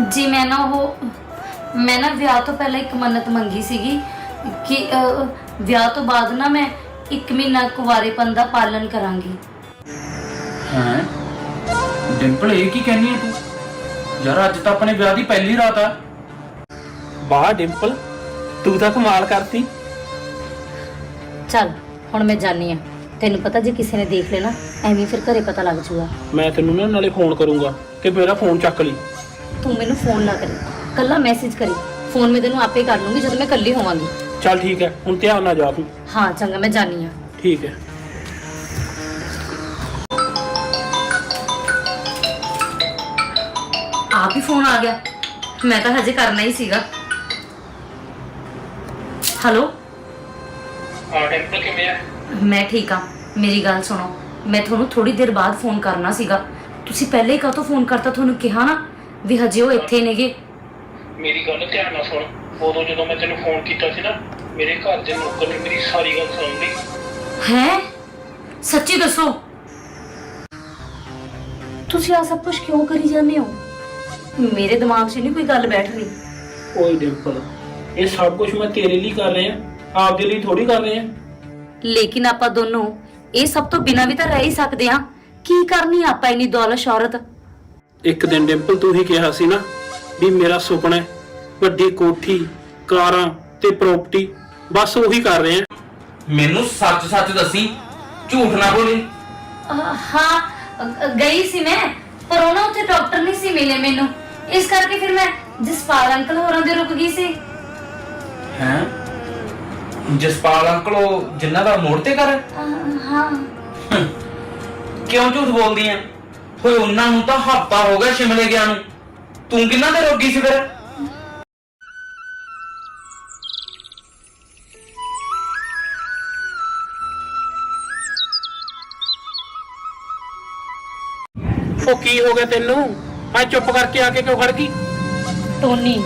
ਜੀ ਮੈਂ ਨਾ ਉਹ ਮੈਂ ਨਾ ਵਿਆਹ ਤੋਂ ਪਹਿਲਾਂ ਇੱਕ ਮੰਨਤ ਮੰਗੀ ਸੀਗੀ ਕਿ ਅਹ, ਵਿਆਹ ਤੋਂ ਬਾਅਦ ਨਾ ਮੈਂ ਇੱਕ ਮਹੀਨਾ ਕੁਵਾਰੇਪਨ ਦਾ ਪਾਲਣ ਕਰਾਂਗੀ। ਹੈ? ਡਿੰਪਲ ਇਹ ਕੀ ਕਹਿੰਦੀ ਹੈ ਤੂੰ? ਯਾਰ ਅੱਜ ਤਾਂ ਆਪਣੇ ਵਿਆਹ ਦੀ ਪਹਿਲੀ ਰਾਤ ਆ। ਵਾਹ ਡਿੰਪਲ ਤੂੰ ਤਾਂ ਕਮਾਲ ਕਰਤੀ। ਚੱਲ ਹੁਣ ਮੈਂ ਜਾਣੀ ਆ। ਤੈਨੂੰ ਪਤਾ ਜੇ ਕਿਸੇ ਨੇ ਦੇਖ ਲੈਣਾ ਐਵੇਂ ਫਿਰ ਘਰੇ ਪਤਾ ਲੱਗ ਜੂਗਾ। ਮੈਂ ਤੈਨੂੰ ਨਾ ਨਾਲੇ ਫੋਨ ਕਰੂੰਗਾ ਕਿ ਮੇਰਾ ਫੋਨ ਚੱਕ ਲਈ। ਤੂੰ ਮੈਨੂੰ ਫੋਨ ਨਾ ਕਰੀ। ਕੱਲਾ ਮੈਸੇਜ ਕਰੀ। ਫੋਨ ਮੈਂ ਤੈਨੂੰ ਆਪੇ ਕਰ ਲੂੰਗੀ ਜਦੋਂ ਮੈਂ ਇਕੱਲੀ ਹੋਵਾਂਗੀ। ਚੱਲ ਠੀਕ ਹੈ ਹੁਣ ਧਿਆਨ ਨਾਲ ਜਾ ਤੂੰ। ਹਾਂ ਚੰਗਾ ਮੈਂ ਜਾਣੀ ਆ ਠੀਕ ਹੈ। ਆਪ ਹੀ ਫੋਨ ਆ ਗਿਆ। ਮੈਂ ਤਾਂ ਹਜੇ ਕਰਨਾ ਹੀ ਸੀਗਾ। ਹੈਲੋ ਹਾਂ ਡਿੰਪਲ ਕਿਵੇਂ ਆ? ਮੈਂ ਠੀਕ ਆ ਮੇਰੀ ਗੱਲ ਸੁਣੋ। ਮੈਂ ਤੁਹਾਨੂੰ ਥੋੜੀ ਦੇਰ ਬਾਅਦ ਫੋਨ ਕਰਨਾ ਸੀਗਾ। ਤੁਸੀਂ ਪਹਿਲੇ ਹੀ ਕਾਹਤੋਂ ਫੋਨ ਕਰਤਾ ਤੁਹਾਨੂੰ ਕਿਹਾ ਨਾ? ਵੀ ਹਜੇ ਉਹ ਇੱਥੇ ਨੇਗੇ। ਮੇਰੀ ਗੱਲ ਧਿਆਨ ਨਾਲ ਸੁਣ। ਉਦੋਂ ਜਦੋਂ ਮੈਂ ਤੈਨੂੰ ਫੋਨ ਕੀਤਾ ਸੀ ਨਾ ਮੇਰੇ ਘਰ ਦੇ ਨੌਕਰ ਨੇ ਮੇਰੀ ਸਾਰੀ ਗੱਲ ਸੁਣ ਲਈ। ਹੈ? ਸੱਚੀ ਦੱਸੋ। ਤੁਸੀਂ ਆ ਸਭ ਕੁਝ ਕਿਉਂ ਕਰੀ ਜਾਂਦੇ ਹੋ? ਮੇਰੇ ਦਿਮਾਗ 'ਚ ਨਹੀਂ ਕੋਈ ਗੱਲ ਬੈਠ ਰਹੀ ਓਏ ਡਿੰਪਲ ਇਹ ਸਭ ਕੁਝ ਮੈਂ ਤੇਰੇ ਲਈ ਕਰ ਰਿਹਾ। ਆਪਦੇ ਲਈ ਥੋੜੀ ਕਰ ਰਿਹਾ। ਲੇਕਿਨ ਆਪਾਂ ਦੋਨੋਂ ਇਹ ਸਭ ਤੋਂ ਬਿਨਾਂ ਵੀ ਤਾਂ ਰਹਿ ਹੀ ਸਕਦੇ ਆ ਕੀ ਕਰਨੀ ਆਪਾਂ ਇੰਨੀ ਦੌਲਤ ਸ਼ੌਹਰਤ ਇੱਕ ਦਿਨ ਡਿੰਪਲ ਤੂੰ ਹੀ ਕਿਹਾ ਸੀ ਨਾ ਵੀ ਮੇਰਾ ਸੁਪਨਾ ਹੈ ਵੱਡੀ ਕੋਠੀ ਕਾਰਾਂ ਤੇ ਪ੍ਰਾਪਰਟੀ ਬਸ ਉਹੀ ਕਰ ਰਹੇ ਆ ਮੈਨੂੰ ਸੱਚ ਸੱਚ ਦੱਸੀ ਝੂਠ ਨਾ ਬੋਲੀ। ਅਹ ਹਾਂ ਅ- ਅ- ਗਈ ਸੀ ਮੈਂ ਪਰ ਉਹ ਨਾ ਉੱਥੇ ਡਾਕਟਰ ਨਹੀਂ ਸੀ ਮਿਲੇ ਮੈਨੂੰ। ਇਸ ਕਰਕੇ ਫਿਰ ਮੈਂ ਜਸਪਾਲ ਅੰਕਲ ਹੋਰਾਂ ਦੇ ਰੁਕ ਗਈ ਸੀ। ਹੈ? ਜਸਪਾਲ ਅੰਕਲ ਉਹ ਜਿਨ੍ਹਾਂ ਦਾ ਮੋੜ ਤੇ ਕਰ ਅਹ ਹਾਂ। ਕਿਉਂ ਝੂਠ ਬੋਲਦੀ ਆ ਹੋਏ ਉਹਨਾਂ ਨੂੰ ਤਾਂ ਹਫਤਾ ਹੋ ਗਿਆ ਸ਼ਿਮਲੇ ਗਿਆ ਨੂੰ। ਤੂੰ ਕਿੰਨਾ ਦੇ ਰੋਗੀ ਸੀ ਫਿਰ? ਉਹ ਕੀ ਹੋ ਗਿਆ ਤੈਨੂੰ? ਮੈਂ ਚੁੱਪ ਕਰਕੇ ਆ ਕੇ ਕਿਉਂ ਖੜ ਗਈ? ਟੋਨੀ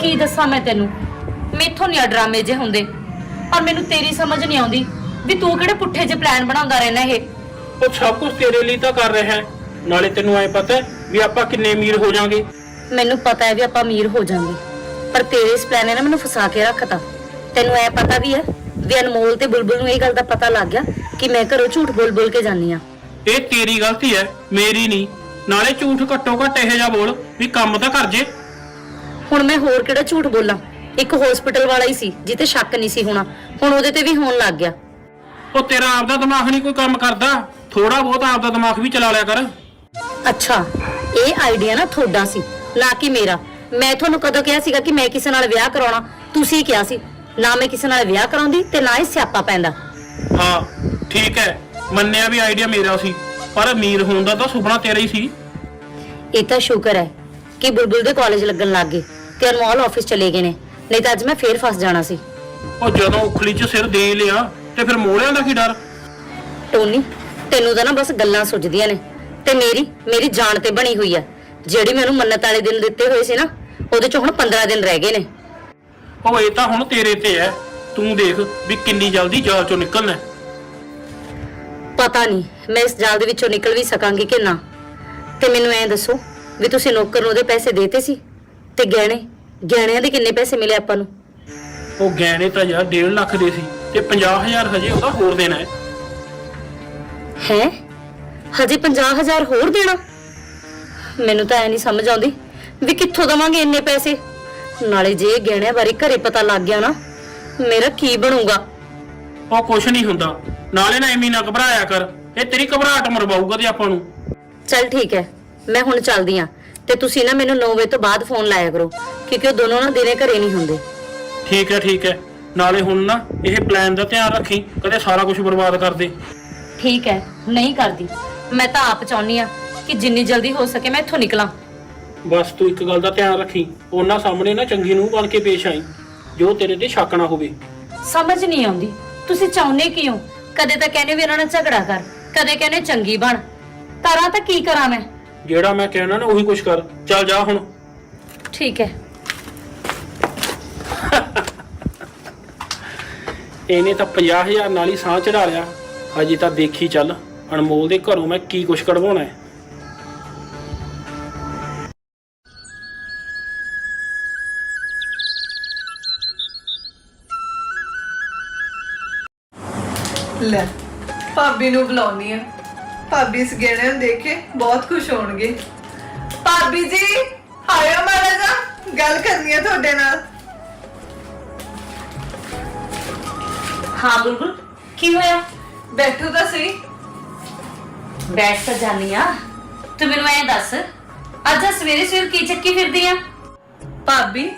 ਕੀ ਦੱਸਾਂ ਮੈਂ ਤੈਨੂੰ? ਮੈਥੋਂ ਨਹੀਂ ਆ ਡਰਾਮੇ ਜੇ ਹੁੰਦੇ। ਔਰ ਮੈਨੂੰ ਤੇਰੀ ਸਮਝ ਨਹੀਂ ਆਉਂਦੀ ਵੀ ਤੂੰ ਕਿਹੜੇ ਪੁੱਠੇ ਜਿਹੇ ਪਲਾਨ ਬਣਾਉਂਦਾ ਰਹਿਣਾ ਇਹ। ਉਹ ਸਭ ਕੁਝ ਤੇਰੇ ਲਈ ਤਾਂ ਕਰ ਰਿਹਾ ਹੈ। ਨਾਲੇ ਤੈਨੂੰ ਐ ਪਤਾ ਹੈ ਵੀ ਆਪਾਂ ਕਿੰਨੇ ਅਮੀਰ ਹੋ ਜਾਾਂਗੇ ਮੈਨੂੰ ਪਤਾ ਹੈ ਵੀ ਆਪਾਂ ਅਮੀਰ ਹੋ ਜਾਵਾਂਗੇ। ਪਰ ਤੇਰੇ ਇਸ ਪਲਾਨ ਨੇ ਨਾ ਮੈਨੂੰ ਫਸਾ ਕੇ ਰੱਖਤਾ। ਤੈਨੂੰ ਐ ਪਤਾ ਵੀ ਹੈ ਵੀ ਅਨਮੋਲ ਤੇ ਬੁਲਬੁਲ ਨੂੰ ਇਹ ਗੱਲ ਦਾ ਪਤਾ ਲੱਗ ਗਿਆ ਕਿ ਮੈਂ ਘਰੋਂ ਝੂਠ ਬੋਲ ਬੋਲ ਕੇ ਜਾਂਦੀ ਆ ਇਹ ਤੇਰੀ ਗਲਤੀ ਹੈ ਮੇਰੀ ਨਹੀਂ। ਨਾਲੇ ਝੂਠ ਘੱਟੋ ਘੱਟ ਇਹੋ ਜਿਹਾ ਬੋਲ ਵੀ ਕੰਮ ਤਾਂ ਕਰ ਜੇ। ਹੁਣ ਮੈਂ ਹੋਰ ਕਿਹੜਾ ਝੂਠ ਬੋਲਾਂ? ਇੱਕ ਹਸਪੀਟਲ ਵਾਲਾ ਹੀ ਸੀ ਜਿੱਤੇ ਸ਼ੱਕ ਨਹੀਂ ਸੀ ਹੋਣਾ। ਹੁਣ ਉਹਦੇ ਤੇ ਵੀ ਹੋਣ ਲੱਗ ਗਿਆ। ਉਹ ਤੇਰਾ ਆਪਦਾ ਦਿਮਾਗ ਨਹੀਂ ਕੋਈ ਕੰਮ ਕਰਦਾ। ਥੋੜਾ ਬਹੁਤ ਆਪਦਾ ਦਿਮਾਗ ਵੀ ਚਲਾ ਲਿਆ ਕਰ। ਅੱਛਾ ਇਹ ਆਈਡੀਆ ਨਾ ਤੁਹਾਡਾ ਸੀ ਨਾ ਕਿ ਮੇਰਾ। ਮੈਂ ਤੁਹਾਨੂੰ ਕਦੋਂ ਕਿਹਾ ਸੀਗਾ ਕਿ ਮੈਂ ਕਿਸੇ ਨਾਲ ਵਿਆਹ ਕਰਾਉਣਾ? ਤੁਸੀਂ ਕਿਹਾ ਸੀ ਨਾ ਮੈਂ ਕਿਸੇ ਨਾਲ ਵਿਆਹ ਕਰਾਉਂਦੀ ਤੇ ਨਾ ਹੀ ਸਿਆਪਾ ਪੈਂਦਾ। ਹਾਂ ਠੀਕ ਹੈ ਮੰਨਿਆ ਵੀ ਆਈਡੀਆ ਮੇਰਾ ਸੀ ਪਰ ਅਮੀਰ ਹੋਣ ਦਾ ਤਾਂ ਸੁਪਨਾ ਤੇਰਾ ਹੀ ਸੀ। ਇਹ ਤਾਂ ਸ਼ੁਕਰ ਹੈ ਕਿ ਬੁਲਬੁਲ ਦੇ ਕਾਲਜ ਲੱਗਣ ਲੱਗ ਗਏ ਤੇ ਅਨਮੋਲ ਆਫਿਸ ਚਲੇ ਗਏ ਨੇ ਨਹੀਂ ਤਾਂ ਅੱਜ ਮੈਂ ਫੇਰ ਫਸ ਜਾਣਾ ਸੀ। ਉਹ ਜਦੋਂ ਉਖਲੀ 'ਚ ਸਿਰ ਦੇ ਲਿਆ ਤੇ ਫਿਰ ਮੋੜਿਆਂ ਦਾ ਕੀ ਡਰ? ਟੋਨੀ ਤੈਨੂੰ ਤਾਂ ਨਾ ਬਸ ਗੱਲਾਂ ਸੁਝਦੀਆਂ ਨੇ। ਤੇ ਮੇਰੀ ਮੇਰੀ ਜਾਨ ਤੇ ਬਣੀ ਹੋਈ ਆ। ਜਿਹੜੀ ਮੈਨੂੰ ਮੰਨਤ ਵਾਲੇ ਦਿਨ ਦਿੱਤੇ ਹੋਏ ਸੀ ਨਾ ਉਹਦੇ ਚ ਹੁਣ 15 ਦਿਨ ਰਹਿ ਗਏ ਨੇ। ਉਹ ਇਹ ਤਾਂ ਹੁਣ ਤੇਰੇ ਤੇ ਹੈ ਤੂੰ ਦੇਖ ਵੀ ਕਿੰਨੀ ਜਲਦੀ ਜਾਲ ਚੋਂ ਨਿਕਲਣਾ ਹੈ। ਪਤਾ ਨਹੀਂ ਮੈਂ ਇਸ ਜਾਲ ਦੇ ਵਿੱਚੋਂ ਨਿਕਲ ਵੀ ਸਕਾਂਗੀ ਕਿ ਨਾ। ਤੇ ਮੈਨੂੰ ਐਂ ਦੱਸੋ ਵੀ ਤੁਸੀਂ ਨੌਕਰ ਨੂੰ ਉਹਦੇ ਪੈਸੇ ਦੇਤੇ ਸੀ? ਤੇ ਗਹਿਣੇ ਗਹਿਣਿਆਂ ਦੇ ਕਿੰਨੇ ਪੈਸੇ ਮਿਲੇ ਆਪਾਂ ਨੂੰ? ਉਹ ਗਹਿਣੇ ਤਾਂ ਯਾਰ 1.5 ਲੱਖ ਦੇ ਸੀ ਤੇ 50000 ਹਜੇ ਉਹਦਾ ਹੋਰ ਦੇਣਾ ਹੈ ਹੈ? ਹਜੇ 50000 ਹੋਰ ਦੇਣਾ। ਮੈਨੂੰ ਤਾਂ ਐ ਨਹੀਂ ਸਮਝ ਆਉਂਦੀ ਵੀ ਕਿੱਥੋਂ ਦਵਾਂਗੇ ਇੰਨੇ ਪੈਸੇ। ਨਾਲੇ ਜੇ ਇਹ ਗਹਿਣਿਆਂ ਬਾਰੇ ਘਰੇ ਪਤਾ ਲੱਗ ਗਿਆ ਨਾ ਮੇਰਾ ਕੀ ਬਣੂਗਾ? ਉਹ ਕੁਛ ਨਹੀਂ ਹੁੰਦਾ। ਨਾਲੇ ਨਾ ਐਵੇਂ ਨਾ ਘਬਰਾਇਆ ਕਰ। ਇਹ ਤੇਰੀ ਘਬਰਾਹਟ ਮਰਵਾਊਗਾ ਤੇ ਆਪਾਂ ਨੂੰ। ਚਲ ਠੀਕ ਹੈ ਮੈਂ ਹੁਣ ਚੱਲਦੀ ਆ ਤੇ ਤੁਸੀਂ ਨਾ ਮੈਨੂੰ 9 ਵਜੇ ਤੋਂ ਬਾਅਦ ਫੋਨ ਲਾਇਆ ਕਰੋ ਕਿਉਂਕਿ ਉਹ ਦੋਨੋਂ ਨਾ ਦਿਨੇ ਘਰੇ ਨਹੀਂ ਹੁੰਦੇ। ਠੀਕ ਹੈ ਠੀਕ ਹੈ। ਨਾਲੇ ਹੁਣ ਨਾ ਇਹ ਪਲਾਨ ਦਾ ਧਿਆਨ ਰੱਖੀ ਕਦੇ ਸਾਰਾ ਕੁਝ ਬਰਬਾਦ ਕਰ ਦੇ। ਠੀਕ ਹੈ ਨਹੀਂ ਕਰਦੀ। ਮੈਂ ਤਾਂ ਆਪ ਚਾਹੁੰਨੀ ਆ ਕਿ ਜਿੰਨੀ ਜਲਦੀ ਹੋ ਸਕੇ ਮੈਂ ਇੱਥੋਂ ਨਿਕਲਾਂ। ਬਸ ਤੂੰ ਇੱਕ ਗੱਲ ਦਾ ਧਿਆਨ ਰੱਖੀ। ਉਹਨਾਂ ਸਾਹਮਣੇ ਨਾ ਚੰਗੀ ਨੂੰ ਬਣ ਕੇ ਪੇਸ਼ ਆਈ ਜੋ ਤੇਰੇ ਤੇ ਸ਼ੱਕ ਨਾ ਹੋਵੇ। ਸਮਝ ਨਹੀਂ ਆਉਂਦੀ। ਤੁਸੀਂ ਚਾਹੁੰਦੇ ਕੀ ਹੋ ਕਦੇ ਤਾਂ ਕਹਿੰਦੇ ਵੀ ਇਹਨਾਂ ਨਾਲ ਝਗੜਾ ਕਰ ਕਦੇ ਕਹਿੰਦੇ ਚੰਗੀ ਬਣ। ਕਰਾਂ ਤਾਂ ਕੀ ਕਰਾਂ ਮੈਂ? ਜਿਹੜਾ ਮੈਂ ਕਹਿਣਾ ਨਾ ਉਹੀ ਕੁਝ ਕਰ। ਚੱਲ ਜਾ ਹੁਣ। ਠੀਕ ਹੈ। ਇਹਨੇ ਤਾਂ 50000 ਨਾਲ ਹੀ ਸਾਹ ਚੜਾ ਲਿਆ। ਹਜੇ ਤਾਂ ਦੇਖੀ ਚੱਲ। ਅਨਮੋਲ ਦੇ ਘਰੋਂ ਮੈਂ ਕੀ ਕੁਛ ਕਢਵਾਉਣਾ ਹੈ? ਲੈ ਭਾਬੀ ਨੂੰ ਬੁਲਾਉਣੀ ਆ ਭਾਬੀ ਇਸ ਗਹਿਣੇ ਨੂੰ ਦੇਖ ਕੇ ਬਹੁਤ ਖੁਸ਼ ਹੋਣਗੇ। ਭਾਬੀ ਜੀ ਹਾਇਓ ਮਹਾਰਾਜਾ ਗੱਲ ਕਰਨੀ ਆ ਤੁਹਾਡੇ ਨਾਲ। ਹਾਂ ਬੁਲਬੁਲ ਕੀ ਹੋਇਆ? ਬੈਠੋ ਤਾਂ ਸਹੀ। ਬੈਠ ਤਾਂ ਜਾਨੀ ਆ। ਤੂੰ ਮੈਨੂੰ ਐਂ ਦੱਸ ਅੱਜ ਆ ਸਵੇਰੇ ਸਵੇਰ ਕੀ ਚੱਕੀ ਫਿਰਦੀ ਆ? ਭਾਬੀ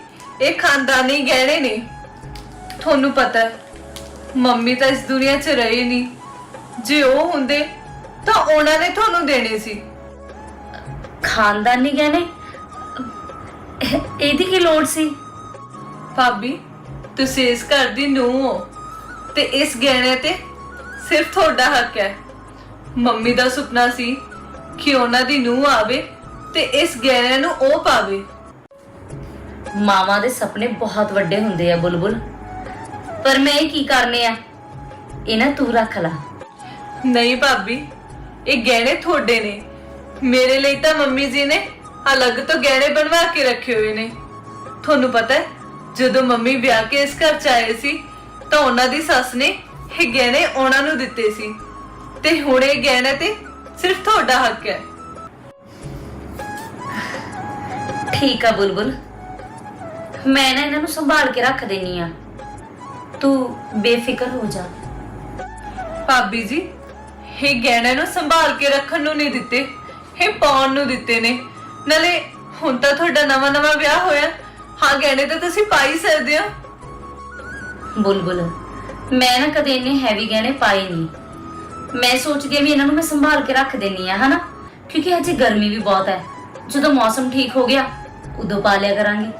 ਇਹ ਖਾਨਦਾਨੀ ਗਹਿਣੇ ਨੇ। ਤੁਹਾਨੂੰ ਪਤਾ ਹੈ, ਮੰਮੀ ਤਾਂ ਇਸ ਦੁਨੀਆ 'ਚ ਰਹੇ ਨਹੀਂ। ਜੇ ਉਹ ਹੁੰਦੇ ਤਾਂ ਉਹਨਾਂ ਨੇ ਤੁਹਾਨੂੰ ਦੇਣੇ ਸੀ। ਖਾਨਦਾਨੀ ਗਹਿਣੇ? ਇਹ- ਇਹਦੀ ਕੀ ਲੋੜ ਸੀ? ਭਾਬੀ ਤੁਸੀਂ ਇਸ ਘਰ ਦੀ ਨੂੰਹ ਹੋ ਤੇ ਇਸ ਗਹਿਣੇ ਤੇ ਸਿਰਫ ਤੁਹਾਡਾ ਹੱਕ ਹੈ। ਮੰਮੀ ਦਾ ਸੁਪਨਾ ਸੀ ਕਿ ਉਹਨਾਂ ਦੀ ਨੂੰਹ ਆਵੇ ਤੇ ਇਸ ਗਹਿਣੇ ਨੂੰ ਉਹ ਪਾਵੇ। ਮਾਵਾਂ ਦੇ ਸੁਪਨੇ ਬਹੁਤ ਵੱਡੇ ਹੁੰਦੇ ਆ ਬੁਲਬੁਲ। ਪਰ ਮੈਂ ਇਹ ਕੀ ਕਰਨੇ ਆ? ਇਹ ਨਾ ਤੂੰ ਰੱਖ ਲੈ। ਨਹੀਂ ਭਾਬੀ ਇਹ ਗਹਿਣੇ ਤੁਹਾਡੇ ਨੇ। ਮੇਰੇ ਲਈ ਤਾਂ ਮੰਮੀ ਜੀ ਨੇ ਅਲੱਗ ਤੋਂ ਗਹਿਣੇ ਬਣਵਾ ਕੇ ਰੱਖੇ ਹੋਏ ਨੇ। ਤੁਹਾਨੂੰ ਪਤਾ ਹੈ ਜਦੋਂ ਮੰਮੀ ਵਿਆਹ ਕੇ ਇਸ ਘਰ ਚ ਆਏ ਸੀ ਤਾਂ ਉਹਨਾਂ ਦੀ ਸੱਸ ਨੇ ਇਹ ਗਹਿਣੇ ਉਹਨਾਂ ਨੂੰ ਦਿੱਤੇ ਸੀ। ਤੇ ਹੁਣ ਇਹ ਗਹਿਣੇ ਤੇ ਸਿਰਫ ਤੁਹਾਡਾ ਹੱਕ ਹੈ। ਠੀਕ ਆ ਬੁਲਬੁਲ। ਮੈਂ ਨਾ ਇਹਨਾਂ ਨੂੰ ਸੰਭਾਲ ਕੇ ਰੱਖ ਦੇਣੀ ਆ। ਤੂੰ ਬੇਫਿਕਰ ਹੋ ਜਾ। ਭਾਬੀ ਜੀ ਇਹ ਗਹਿਣੇ ਨੂੰ ਸੰਭਾਲ ਕੇ ਰੱਖਣ ਨੂੰ ਨਹੀਂ ਦਿੱਤੇ ਇਹ ਪਾਉਣ ਨੂੰ ਦਿੱਤੇ ਨੇ। ਨਾਲੇ ਹੁਣ ਤਾਂ ਤੁਹਾਡਾ ਨਵਾਂ ਨਵਾਂ ਵਿਆਹ ਹੋਇਆ ਹਾਂ ਗਹਿਣੇ ਤਾਂ ਤੁਸੀਂ ਪਾ ਹੀ ਸਕਦੇ ਹੋ। ਬੁਲਬੁਲ ਮੈਂ ਨਾ ਕਦੇ ਇੰਨੇ ਹੈਵੀ ਗਹਿਣੇ ਪਾਏ ਨਹੀਂ। ਮੈਂ ਸੋਚਦੀ ਆ ਵੀ ਇਹਨਾਂ ਨੂੰ ਮੈਂ ਸੰਭਾਲ ਕੇ ਰੱਖ ਦੇਣੀ ਆ ਹਨਾ? ਕਿਉਂਕਿ ਅੱਜ ਗਰਮੀ ਵੀ ਬਹੁਤ ਹੈ। ਜਦੋਂ ਮੌਸਮ ਠੀਕ ਹੋ ਗਿਆ ਉਦੋਂ ਪਾ ਲਿਆ ਕਰਾਂਗੀ।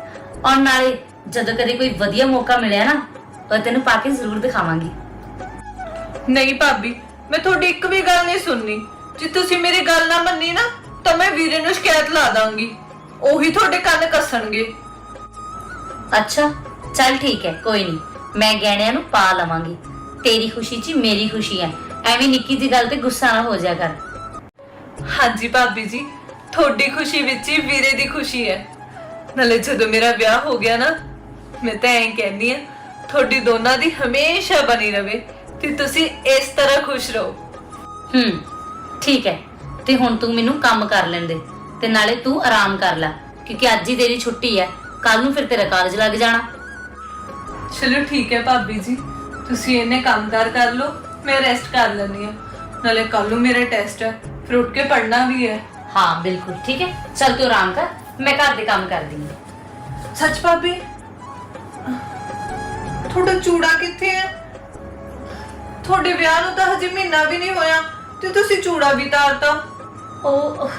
ਔਰ ਨਾਲੇ ਜਦੋਂ ਕਦੇ ਕੋਈ ਵਧੀਆ ਮੌਕਾ ਮਿਲਿਆ ਨਾ ਉਹ ਤੈਨੂੰ ਪਾ ਕੇ ਜ਼ਰੂਰ ਦਿਖਾਵਾਂਗੀ। ਨਹੀਂ ਭਾਬੀ ਮੈਂ ਤੁਹਾਡੀ ਇੱਕ ਵੀ ਗੱਲ ਨਹੀਂ ਸੁਣਨੀ। ਜੇ ਤੁਸੀਂ ਮੇਰੀ ਗੱਲ ਨਾ ਮੰਨੀ ਨਾ ਤਾਂ ਮੈਂ ਵੀਰੇ ਨੂੰ ਸ਼ਿਕਾਇਤ ਲਾ ਦਾਂਗੀ। ਉਹੀ ਤੁਹਾਡੇ ਕੰਨ ਕੱਸਣਗੇ। ਅੱਛਾ ਚੱਲ ਠੀਕ ਹੈ ਕੋਈ ਨਹੀਂ। ਮੈਂ ਗਹਿਣਿਆਂ ਨੂੰ ਪਾ ਲਵਾਂਗੀ। ਤੇਰੀ ਖੁਸ਼ੀ 'ਚ ਹੀ ਮੇਰੀ ਖੁਸ਼ੀ ਹੈ। ਐਵੇਂ ਨਿੱਕੀ ਜੀ ਗੱਲ ਤੇ ਗੁੱਸਾ ਨਾ ਹੋ ਜਾ ਕਰ। ਹਾਂਜੀ ਭਾਬੀ ਜੀ ਤੁਹਾਡੀ ਖੁਸ਼ੀ ਵਿੱਚ ਹੀ ਵੀਰੇ ਦੀ ਖੁਸ਼ੀ ਹੈ। ਨਾਲੇ ਜਦੋਂ ਮੇਰਾ ਵਿਆਹ ਹੋ ਗਿਆ ਨਾ ਮੈਂ ਤਾਂ ਐਂ ਕਹਿੰਦੀ ਆ ਤੁਹਾਡੀ ਦੋਨਾਂ ਦੀ ਹਮੇਸ਼ਾ ਬਣੀ ਰਵੇ ਤੇ ਤੁਸੀਂ ਇਸ ਤਰ੍ਹਾਂ ਖੁਸ਼ ਰਹੋ। ਹੂੰ ਠੀਕ ਹੈ। ਤੇ ਹੁਣ ਤੂੰ ਮੈਨੂੰ ਕੰਮ ਕਰ ਲੈਣ ਦੇ ਤੇ ਨਾਲੇ ਤੂੰ ਆਰਾਮ ਕਰ ਲੈ ਕਿਉਂਕਿ ਅੱਜ ਹੀ ਤੇਰੀ ਛੁੱਟੀ ਹੈ ਕੱਲ ਨੂੰ ਫਿਰ ਤੇਰਾ ਕਾਲਜ ਲੱਗ ਜਾਣਾ। ਚਲੋ ਠੀਕ ਹੈ ਭਾਬੀ ਜੀ ਤੁਸੀਂ ਇਹਨੇ ਕੰਮਕਾਰ ਕਰ ਲਓ ਮੈਂ ਰੈਸਟ ਕਰ ਲੈਂਦੀ ਆ ਨਾਲੇ ਕੱਲ ਨੂੰ ਮੇਰਾ ਟੈਸਟ ਹੈ। ਫਿਰ ਉੱਠ ਕੇ ਪੜ੍ਹਨਾ ਵੀ ਹੈ। ਹਾਂ ਬਿਲਕੁਲ ਠੀਕ ਹੈ। ਚੱਲ ਤੂੰ ਆਰਾਮ ਕਰ ਮੈਂ ਘਰ ਦੇ ਕੰਮ ਕਰਦੀ ਹਾਂ। ਸੱਚ ਭਾਬੀ? ਤੁਹਾਡਾ ਚੂੜਾ ਕਿੱਥੇ ਹੈ? ਤੁਹਾਡੇ ਵਿਆਹ ਨੂੰ ਤਾਂ ਹਜੇ ਮਹੀਨਾ ਵੀ ਨਹੀਂ ਹੋਇਆ। ਤੇ ਤੁਸੀਂ ਚੂੜਾ ਵੀ ਤਾਰਤਾ। ਉਹ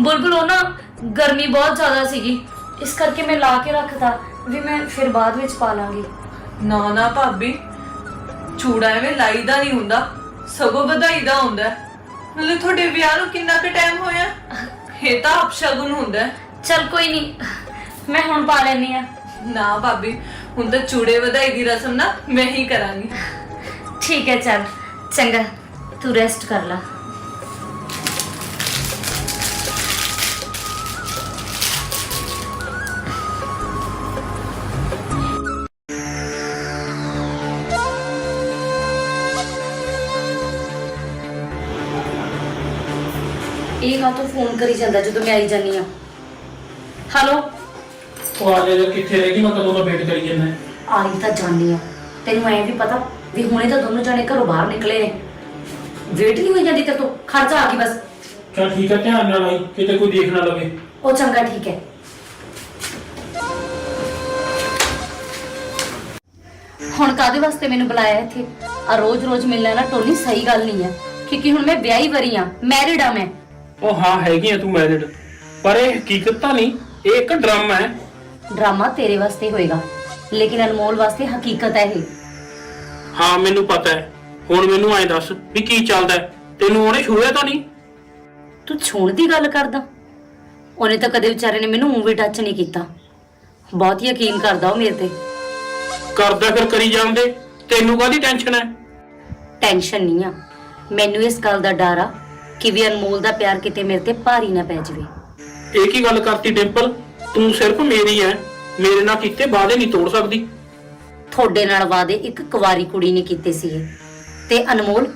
ਬੁਲਬੁਲ ਉਹ ਨਾ ਗਰਮੀ ਬਹੁਤ ਜ਼ਿਆਦਾ ਸੀਗੀ। ਇਸ ਕਰਕੇ ਮੈਂ ਲਾ ਕੇ ਰੱਖਤਾ ਵੀ ਮੈਂ ਫਿਰ ਬਾਅਦ ਵਿੱਚ ਪਾ ਲਾਂਗੀ। ਨਾ ਨਾ ਭਾਬੀ ਚੂੜਾ ਐਵੇਂ ਲਾਈਦਾ ਨਹੀਂ ਹੁੰਦਾ ਸਗੋਂ ਵਧਾਈ ਦਾ ਹੁੰਦਾ ਹੈ। ਨਾਲੇ ਤੁਹਾਡੇ ਵਿਆਹ ਨੂੰ ਕਿੰਨਾ ਕੁ ਟਾਈਮ ਹੋਇਆ ਇਹ ਤਾਂ ਅਪਸ਼ਗੁਨ ਹੁੰਦਾ ਹੈ। ਚੱਲ ਕੋਈ ਨਹੀਂ ਮੈਂ ਹੁਣ ਪਾ ਲੈਣੀ ਆ ਨਾ ਭਾਬੀ ਹੁਣ ਤਾਂ ਚੂੜੇ ਵਧਾਈ ਦੀ ਰਸਮ ਨਾ ਮੈਂ ਹੀ ਕਰਾਂਗੀ ਠੀਕ ਹੈ ਚੱਲ ਚੰਗਾ ਤੂੰ ਰੈਸਟ ਕਰ ਲੈ ਕਾ ਤੋਂ ਫੋਨ ਕਰੀ ਜਾਂਦਾ ਜਦੋਂ ਮੈਂ ਆਈ ਜਾਨੀ ਆ ਹੈਲੋ ਉਹ ਆ ਜਾ ਕਿੱਥੇ ਰਹਿ ਗਈ? ਮੈਂ ਕਦੋਂ ਦਾ ਵੇਟ ਕਰੀ ਜਾਂਦਾ ਆਈ ਤਾਂ ਜਾਨੀ ਆ ਤੈਨੂੰ ਐ ਵੀ ਪਤਾ ਵੀ ਹੁਣੇ ਤਾਂ ਦੋਨੋਂ ਜਾਣੇ ਘਰੋਂ ਬਾਹਰ ਨਿਕਲੇ ਨੇ। ਵੇਟ ਨਹੀਂ ਹੋਈ ਜਾਂਦੀ ਤੇ ਤੂੰ? ਖਰਚਾ ਆ ਗਈ ਬਸ। ਚਲ ਠੀਕ ਹੈ ਧਿਆਨ ਨਾਲ ਆਈ ਕਿਤੇ ਕੋਈ ਦੇਖ ਨਾ ਲਵੇ। ਉਹ ਚੰਗਾ ਠੀਕ ਹੈ। ਹੁਣ ਕਾਦੇ ਵਾਸਤੇ ਮੈਨੂੰ ਬੁਲਾਇਆ ਇੱਥੇ? ਆ ਰੋਜ਼-ਰੋਜ਼ ਮਿਲਣਾ ਨਾ ਟੋਨੀ ਸਹੀ ਗੱਲ ਨਹੀਂ ਹੈ। ਕਿਉਂਕਿ ਹੁਣ ਮੈਂ ਵਿਆਹੀ ਵਰੀ ਆ ਮੈਰਿਡ ਆ ਮੈਂ। ਉਹ ਹਾਂ ਹੈਗੀ ਆ ਤੂੰ ਮੈਰਿਡ। ਪਰ ਇਹ ਹਕੀਕਤ ਤਾਂ ਨਹੀਂ ਇਹ ਇੱਕ ਡਰਾਮਾ ਹੈ। ਡਰਾਮਾ ਤੇਰੇ ਵਾਸਤੇ ਹੋਏਗਾ ਲੇਕਿਨ ਅਨਮੋਲ ਵਾਸਤੇ ਹਕੀਕਤ ਹੈ ਇਹ। ਹਾਂ ਮੈਨੂੰ ਪਤਾ ਹੈ। ਹੁਣ ਮੈਨੂੰ ਐਂ ਦੱਸ ਵੀ ਕੀ ਚੱਲਦਾ ਹੈ? ਤੈਨੂੰ ਉਹਨੇ ਛੂਹਿਆ ਤਾਂ ਨਹੀਂ? ਤੂੰ ਛੋਣ ਦੀ ਗੱਲ ਕਰਦਾ। ਉਹਨੇ ਤਾਂ ਕਦੇ ਵਿਚਾਰੇ ਨੇ ਮੈਨੂੰ ਊਂ ਵੀ ਟੱਚ ਨਹੀਂ ਕੀਤਾ। ਬਹੁਤ ਯਕੀਨ ਕਰਦਾ ਉਹ ਮੇਰੇ ਤੇ। ਕਰਦਾ ਫਿਰ ਕਰੀ ਜਾਂਦੇ। ਤੈਨੂੰ ਕਾਹਦੀ ਟੈਨਸ਼ਨ ਹੈ? ਟੈਨਸ਼ਨ ਨਹੀਂ ਆ। ਮੈਨੂੰ ਇਸ ਗੱਲ ਦਾ ਡਰ ਆ ਕਿ ਵੀ ਅਨਮੋਲ ਦਾ ਪਿਆਰ ਕਿਤੇ ਮੇਰੇ ਤੇ ਭਾਰੀ ਨਾ ਪੈ ਜਾਵੇ? ਇਹ ਕੀ ਗੱਲ ਕਰਤੀ ਡਿੰਪਲ? ਤੂੰ ਸਿਰਫ ਮੇਰੀ ਹੈ ਮੇਰੇ ਨਾਲ ਕੀਤੇ ਵਾਅਦੇ ਨਹੀਂ ਤੋੜ ਸਕਦੀ। ਤੁਹਾਡੇ ਨਾਲ ਵਾਦੇ ਇੱਕ ਕੁਵਾਰੀ ਕੁੜੀ ਨੇ ਕੀਤੇ ਸੀਗੇ। ਤੇ ਅਨਮੋਲ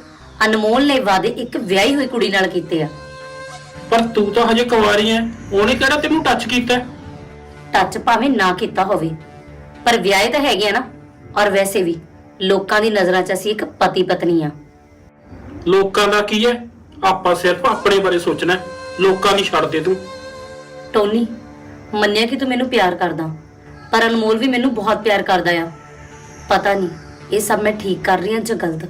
ਅਨਮੋਲ ਨੇ ਵਾਦੇ ਇੱਕ ਵਿਆਹੀ ਹੋਈ ਕੁੜੀ ਨਾਲ ਕੀਤੇ ਆ। ਪਰ ਤੂੰ ਤਾਂ ਹਜੇ ਕੁਆਰੀ ਐ ਉਹਨੇ ਕਿਹੜਾ ਤੈਨੂੰ ਟੱਚ ਕੀਤਾ? ਟੱਚ ਭਾਵੇਂ ਨਾ ਕੀਤਾ ਹੋਵੇ ਪਰ ਵਿਆਹੇ ਤਾਂ ਹੈਗੇ ਆ ਨਾ। ਔਰ ਵੈਸੇ ਵੀ ਲੋਕਾਂ ਦੀ ਨਜ਼ਰਾਂ 'ਚ ਅਸੀਂ ਇੱਕ ਪਤੀ ਪਤਨੀ ਆ। ਲੋਕਾਂ ਦਾ ਕੀ ਐ? ਆਪਾਂ ਸਿਰਫ ਆਪਣੇ ਬਾਰੇ ਸੋਚਣਾ ਹੈ। ਲੋਕਾਂ ਦੀ ਛੱਡ ਦੇ ਤੂੰ। ਟੋਨੀ ਮੰਨਿਆ ਕਿ ਤੂੰ ਮੈਨੂੰ ਪਿਆਰ ਕਰਦਾ। ਪਰ ਅਨਮੋਲ ਵੀ ਮੈਨੂੰ ਬਹੁਤ ਪਿਆਰ ਕਰਦਾ ਆ। ਪਤਾ ਨਹੀਂ ਇਹ ਸਭ ਮੈਂ ਠੀਕ ਕਰ ਰਹੀ ਹਾਂ ਜਾਂ ਗਲਤ?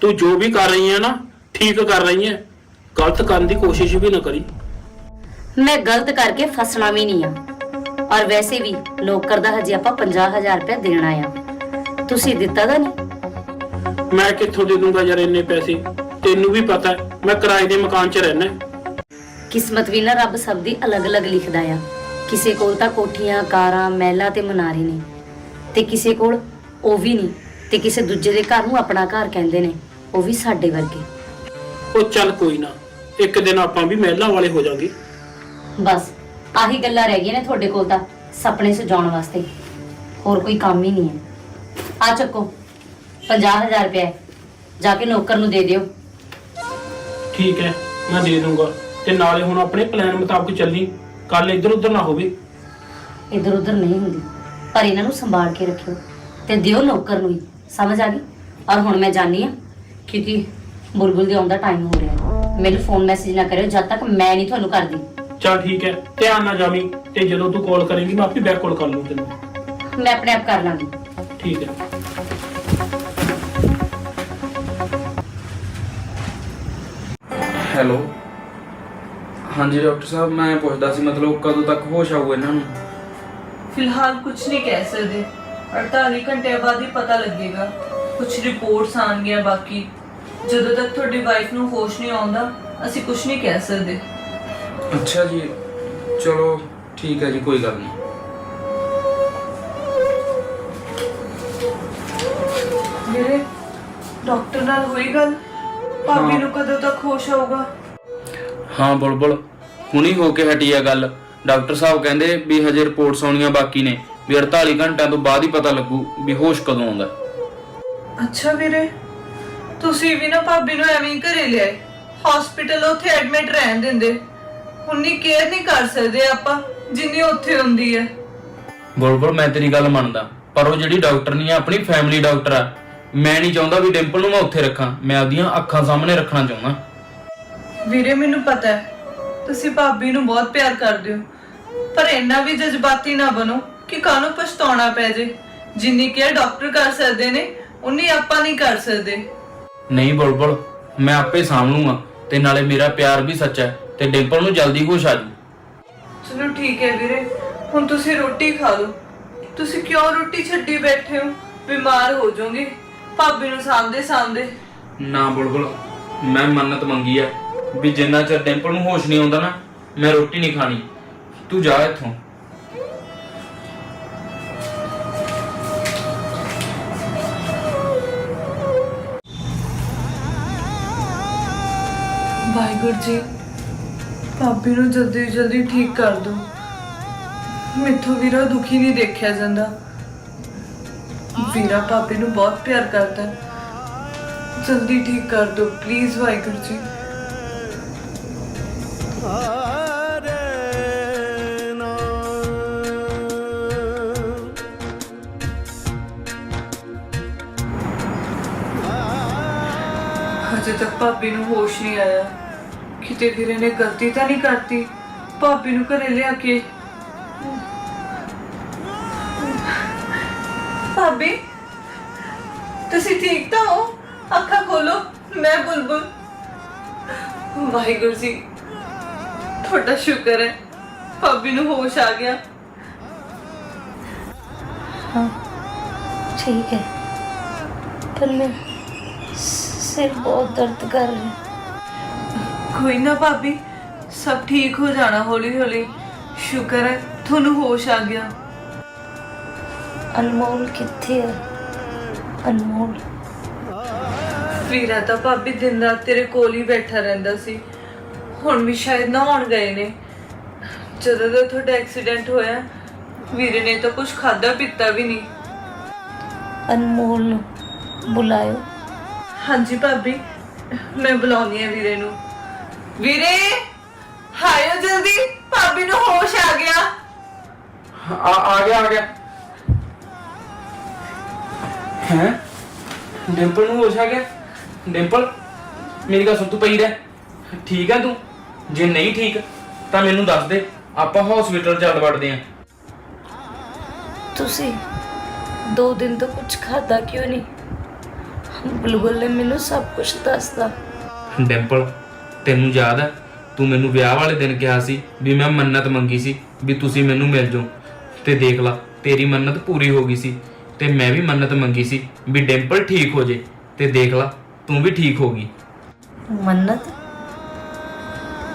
ਤੂੰ ਜੋ ਵੀ ਕਰ ਰਹੀ ਐ ਨਾ ਠੀਕ ਕਰ ਰਹੀ ਐ ਗਲਤ ਕਰਨ ਦੀ ਕੋਸ਼ਿਸ਼ ਵੀ ਨਾ ਕਰੀ। ਮੈਂ ਗਲਤ ਕਰਕੇ ਫਸਣਾ ਵੀ ਨਹੀਂ ਆ। ਔਰ ਵੈਸੇ ਵੀ ਨੌਕਰ ਦਾ ਹਜੇ ਆਪਾਂ 50000 ਰੁਪਏ ਦੇਣਾ ਆ। ਤੁਸੀਂ ਦਿੱਤਾ ਤਾਂ ਨਹੀਂ? ਮੈਂ ਕਿੱਥੋਂ ਦੇ ਦੂੰਗਾ ਯਾਰ ਇੰਨੇ ਪੈਸੇ? ਤੈਨੂੰ ਵੀ ਪਤਾ ਮੈਂ ਕਿਰਾਏ ਦੇ ਮਕਾਨ 'ਚ ਰਹਿਣਾ ਕਿਸਮਤ ਵੀ ਨਾ ਰੱਬ ਸਭ ਦੀ ਅਲੱਗ-ਅਲੱਗ ਲਿਖਦਾ ਆ। ਕਿਸੇ ਕੋਲ ਤਾਂ ਕੋਠੀਆਂ ਕਾਰਾਂ ਮਹਿਲਾਂ ਤੇ ਮਨਾਰੇ ਨੇ ਤੇ ਕਿਸੇ ਕੋਲ ਉਹ ਵੀ ਨਹੀਂ ਤੇ ਕਿਸੇ ਦੂਜੇ ਦੇ ਘਰ ਨੂੰ ਆਪਣਾ ਘਰ ਕਹਿੰਦੇ ਨੇ ਉਹ ਵੀ ਸਾਡੇ ਵਰਗੇ। ਉਹ ਚੱਲ ਕੋਈ ਨਾ ਇੱਕ ਦਿਨ ਆਪਾਂ ਵੀ ਮਹਿਲਾ ਵਾਲੇ ਹੋ ਜਾਾਂਗੇ। ਬਸ ਆਹੀ ਗੱਲਾਂ ਰਹਿ ਗਈਆਂ ਨੇ ਤੁਹਾਡੇ ਕੋਲ ਤਾਂ ਸੁਪਨੇ ਸਜਾਉਣ ਵਾਸਤੇ। ਹੋਰ ਕੋਈ ਕੰਮ ਹੀ ਨਹੀਂ ਹੈ। ਆ ਚੱਕੋ 50000 ਰੁਪਏ ਜਾ ਕੇ ਨੌਕਰ ਨੂੰ ਦੇ ਦਿਓ। ਠੀਕ ਹੈ ਮੈਂ ਦੇ ਦੂੰਗਾ। ਤੇ ਨਾਲੇ ਹੁਣ ਆਪਣੇ ਪਲਾਨ ਮੁਤਾਬਕ ਚੱਲੀ। ਕੱਲ ਇੱਧਰ ਉੱਧਰ ਨਾ ਹੋਵੇ। ਇਧਰ ਉਧਰ ਨਹੀਂ ਹੁੰਦੀ। ਪਰ ਇਹਨਾਂ ਨੂੰ ਸੰਭਾਲ ਕੇ ਰੱਖਿਓ। ਤੇ ਦਿਓ ਨੌਕਰ ਨੂੰ ਵੀ। ਸਮਝ ਆ ਗਈ? ਔਰ ਹੁਣ ਮੈਂ ਜਾਣੀ ਆ ਕਿਉਂਕਿ ਬੁਲਬੁਲ ਦੇ ਆਉਣ ਦਾ ਟਾਈਮ ਹੋ ਰਿਹਾ। ਹੈ ਮੈਨੂੰ ਫੋਨ ਮੈਸੇਜ ਨਾ ਕਰਿਓ ਜਦ ਤੱਕ ਮੈਂ ਨਹੀਂ ਤੁਹਾਨੂੰ ਕਰਦੀ। ਚੱਲ ਠੀਕ ਹੈ ਧਿਆਨ ਨਾਲ ਜਾਵੀਂ। ਤੇ ਜਦੋਂ ਤੂੰ ਕਾਲ ਕਰੇਂਗੀ ਮੈਂ ਆਪੇ ਬੈਕ ਕਾਲ ਕਰ ਲੂੰ ਤੈਨੂੰ। ਮੈਂ ਆਪਣੇ ਆਪ ਕਰ ਲਾਂਗੀ। ਠੀਕ ਹੈ। ਹੈਲੋ। ਹਾਂਜੀ ਡਾਕਟਰ ਸਾਹਿਬ ਮੈਂ ਪੁੱਛਦਾ ਸੀ ਮਤਲਬ ਕਦੋਂ ਤੱਕ ਹੋਸ਼ ਆਊ ਇਹਨਾਂ ਨੂੰ? ਫਿਲਹਾਲ ਕੁਝ ਨਹੀਂ ਕਹਿ ਸਕਦੇ। 48 ਘੰਟੇ ਬਾਅਦ ਹੀ ਪਤਾ ਲੱਗੇਗਾ। ਕੁਝ ਰਿਪੋਰਟਸ ਆਣਗੀਆਂ ਬਾਕੀ। ਜਦੋਂ ਤੱਕ ਤੁਹਾਡੀ ਵਾਈਫ ਨੂੰ ਹੋਸ਼ ਨਹੀਂ ਆਉਂਦਾ ਅਸੀਂ ਕੁਝ ਨਹੀਂ ਕਹਿ ਸਕਦੇ। ਅੱਛਾ ਜੀ ਚਲੋ ਠੀਕ ਹੈ ਜੀ ਕੋਈ ਗੱਲ ਨਹੀਂ। ਮੇਰੇ ਡਾਕਟਰ ਨਾਲ ਹੋਈ ਗੱਲ? ਭਾਬੀ। ਨੂੰ ਕਦੋਂ ਤੱਕ ਹੋਸ਼ ਆਊਗਾ? ਹਾਂ ਬੁਲਬੁਲ। ਹੁਣੀ ਹੋ ਕੇ ਹਟੀ ਆ ਗੱਲ। ਡਾਕਟਰ ਸਾਹਿਬ ਕਹਿੰਦੇ ਵੀ ਹਜੇ ਰਿਪੋਰਟਸ ਆਉਣੀਆਂ ਬਾਕੀ ਨੇ। ਵੀ 48 ਘੰਟਿਆਂ ਤੋਂ ਬਾਅਦ ਹੀ ਪਤਾ ਲੱਗੂ ਵੀ ਹੋਸ਼ ਕਦੋਂ ਆਉਂਦਾ। ਅੱਛਾ ਵੀਰੇ ਤੁਸੀਂ ਵੀ ਨਾ ਭਾਬੀ ਨੂੰ ਐਵੇਂ ਹੀ ਘਰੇ ਲਿਆਏ। ਹਸਪੀਟਲ ਉੱਥੇ ਐਡਮਿਟ ਰਹਿਣ ਦਿੰਦੇ। ਉਨੀ ਕੇਅਰ ਨਹੀਂ ਕਰ ਸਕਦੇ ਆਪਾਂ ਜਿੰਨੀ ਉੱਥੇ ਹੁੰਦੀ ਹੈ। ਬੁਲਬੁਲ ਮੈਂ ਤੇਰੀ ਗੱਲ ਮੰਨਦਾ। ਪਰ ਉਹ ਜਿਹੜੀ ਡਾਕਟਰ ਨਹੀਂ ਆ ਆਪਣੀ ਫੈਮਿਲੀ ਡਾਕਟਰ ਆ। ਮੈਂ ਨਹੀਂ ਚਾਹੁੰਦਾ ਵੀ ਡਿੰਪਲ ਨੂੰ ਮੈਂ ਉੱਥੇ ਰੱਖਾਂ। ਮੈਂ ਆਪਦੀਆਂ ਅੱਖਾਂ ਸਾਹਮਣੇ ਰੱਖਣਾ ਚਾਹੁੰਦਾ। ਵੀਰੇ ਮੈਨੂੰ ਪਤਾ ਹੈ। ਤੁਸੀਂ ਭਾਬੀ ਨੂੰ ਬਹੁਤ ਪਿਆਰ ਕਰਦੇ ਹੋ। ਪਰ ਇੰਨਾ ਵੀ ਜਜ਼ਬਾਤੀ ਨਾ ਬਣੋ ਕਿ ਕਾਹਨੂੰ ਪਛਤਾਉਣਾ ਪੈ ਜੇ। ਜਿੰਨੀ ਕੇਅਰ ਡਾਕਟਰ ਕਰ ਸਕਦੇ ਨੇ ਉਨੀ ਆਪਾਂ ਨਹੀਂ ਕਰ ਸਕਦੇ। ਨਹੀਂ ਬੁਲਬੁਲ ਮੈਂ ਆਪੇ ਸਾਂਭ ਲੂੰਗਾ ਤੇ ਨਾਲੇ ਮੇਰਾ ਪਿਆਰ ਵੀ ਸੱਚਾ ਹੈ ਤੇ ਡਿੰਪਲ ਨੂੰ ਜਲਦੀ ਹੋਸ਼ ਆ ਜੂ। ਚਲੋ ਠੀਕ ਹੈ ਵੀਰੇ ਹੁਣ ਤੁਸੀਂ ਰੋਟੀ ਖਾ ਲਓ। ਤੁਸੀਂ ਕਿਉਂ ਰੋਟੀ ਛੱਡੀ ਬੈਠੇ ਹੋ? ਬਿਮਾਰ ਹੋ ਜਾਓਗੇ। ਭਾਬੀ ਨੂੰ ਸਾਂਭਦੇ ਸਾਂਭਦੇ। ਨਾ ਬੁਲਬੁਲ ਮੈਂ ਮੰਨਤ ਮੰਗੀ ਆ ਵੀ ਜਿੰਨਾ ਚਿਰ ਡਿੰਪਲ ਨੂੰ ਹੋਸ਼ ਨਹੀਂ ਆਉਂਦਾ ਨਾ ਮੈਂ ਰੋਟੀ ਨਹੀਂ ਖਾਣੀ। ਤੂੰ ਜਾ ਇੱਥੋਂ। ਵਾਹਿਗੁਰੂ ਜੀ ਭਾਬੀ ਨੂੰ ਜਲਦੀ ਜਲਦੀ ਠੀਕ ਕਰ ਦਿਓ। ਮੈਥੋਂ ਵੀਰਾ ਦੁਖੀ ਨਹੀਂ ਦੇਖਿਆ ਜਾਂਦਾ। ਵੀਰਾ ਭਾਬੀ ਨੂੰ ਬਹੁਤ ਪਿਆਰ ਕਰਦਾ ਹੈ। ਜਲਦੀ ਠੀਕ ਕਰ ਦਿਓ ਪਲੀਜ਼ ਵਾਹਿਗੁਰੂ ਜੀ ਹਜੇ ਤੱਕ ਭਾਬੀ ਨੂੰ ਹੋਸ਼ ਨਹੀਂ ਆਇਆ ਕਿਤੇ ਵੀਰੇ ਨੇ ਗਲਤੀ ਤਾਂ ਨਹੀਂ ਕਰਤੀ ਭਾਬੀ ਨੂੰ ਘਰੇ ਲਿਆ ਕੇ ਭਾਬੀ ਤੁਸੀਂ ਠੀਕ ਤਾਂ ਹੋ? ਅੱਖਾਂ ਖੋਲੋ ਮੈਂ ਬੁਲਬੁਲ। ਵਾਹਿਗੁਰੂ ਜੀ ਤੁਹਾਡਾ ਸ਼ੁਕਰ ਹੈ। ਭਾਬੀ ਨੂੰ ਹੋਸ਼ ਆ ਗਿਆ। ਠੀਕ ਹੈ। ਪਰ ਮੈਂ ਸਿਰ ਬਹੁਤ ਦਰਦ ਕਰ ਰਿਹਾ ਕੋਈ ਨਾ ਭਾਬੀ ਸਭ ਠੀਕ ਹੋ ਜਾਣਾ ਹੌਲੀ ਹੌਲੀ ਸ਼ੁਕਰ ਹੈ ਤੁਹਾਨੂੰ ਹੋਸ਼ ਆ ਗਿਆ। ਅਨਮੋਲ ਕਿੱਥੇ ਹੈ? ਅਨਮੋਲ। ਵੀਰਾ ਤਾਂ ਭਾਬੀ ਦਿਨ ਰਾਤ ਤੇਰੇ ਕੋਲ ਹੀ ਬੈਠਾ ਰਹਿੰਦਾ ਸੀ। ਹੁਣ ਵੀ ਸ਼ਾਇਦ ਨਹਾਉਣ ਗਏ ਨੇ। ਜਦੋਂ ਦਾ ਤੁਹਾਡਾ ਐਕਸੀਡੈਂਟ ਹੋਇਆ ਵੀਰੇ ਨੇ ਤਾਂ ਕੁਝ ਖਾਦਾ ਪੀਤਾ ਵੀ ਨਹੀਂ। ਅਨਮੋਲ ਨੂੰ ਬੁਲਾਇਓ। ਹਾਂਜੀ ਭਾਬੀ ਮੈਂ ਬੁਲਾਉਣੀ ਆ ਵੀਰੇ ਨੂੰ। ਵੀਰੇ! ਹਾਇਓ ਜਲਦੀ ਭਾਬੀ ਨੂੰ ਹੋਸ਼ ਆ ਗਿਆ। ਆ ਆ ਗਿਆ ਆ ਗਿਆ। ਹੈ? ਡਿੰਪਲ ਨੂੰ ਹੋਸ਼ ਆ ਗਿਆ? ਡਿੰਪਲ ਮੇਰੀ ਗੱਲ ਸੁਣ ਤੂੰ ਪਈ ਰਹਿ। ਠੀਕ ਆ ਤੂੰ? ਜੇ ਨਹੀਂ ਠੀਕ ਤਾਂ ਮੈਨੂੰ ਦੱਸ ਦੇ। ਆਪਾਂ ਹਸਪੀਟਲ ਚੱਲ ਵੜਦੇ ਆਂ। ਤੁਸੀਂ ਦੋ ਦਿਨ ਤੋਂ ਕੁਝ ਖਾਦਾ ਕਿਉਂ ਨਹੀਂ? ਬੁਲਬੁਲ ਨੇ ਮੈਨੂੰ ਸਭ ਕੁਝ ਦੱਸਦਾ ਡਿੰਪਲ ਤੈਨੂੰ ਯਾਦ ਹੈ ਤੂੰ ਮੈਨੂੰ ਵਿਆਹ ਵਾਲੇ ਦਿਨ ਕਿਹਾ ਸੀ ਵੀ ਮੈਂ ਮੰਨਤ ਮੰਗੀ ਸੀ ਵੀ ਤੁਸੀਂ ਮੈਨੂੰ ਮਿਲ ਜਾਓ। ਤੇ ਦੇਖ ਲਾ ਤੇਰੀ ਮੰਨਤ ਪੂਰੀ ਹੋ ਗਈ ਸੀ। ਤੇ ਮੈਂ ਵੀ ਮੰਨਤ ਮੰਗੀ ਸੀ ਵੀ ਡਿੰਪਲ ਠੀਕ ਹੋ ਜੇ ਤੇ ਦੇਖ ਲਾ ਤੂੰ ਵੀ ਠੀਕ ਹੋ ਗਈ। ਮੰਨਤ?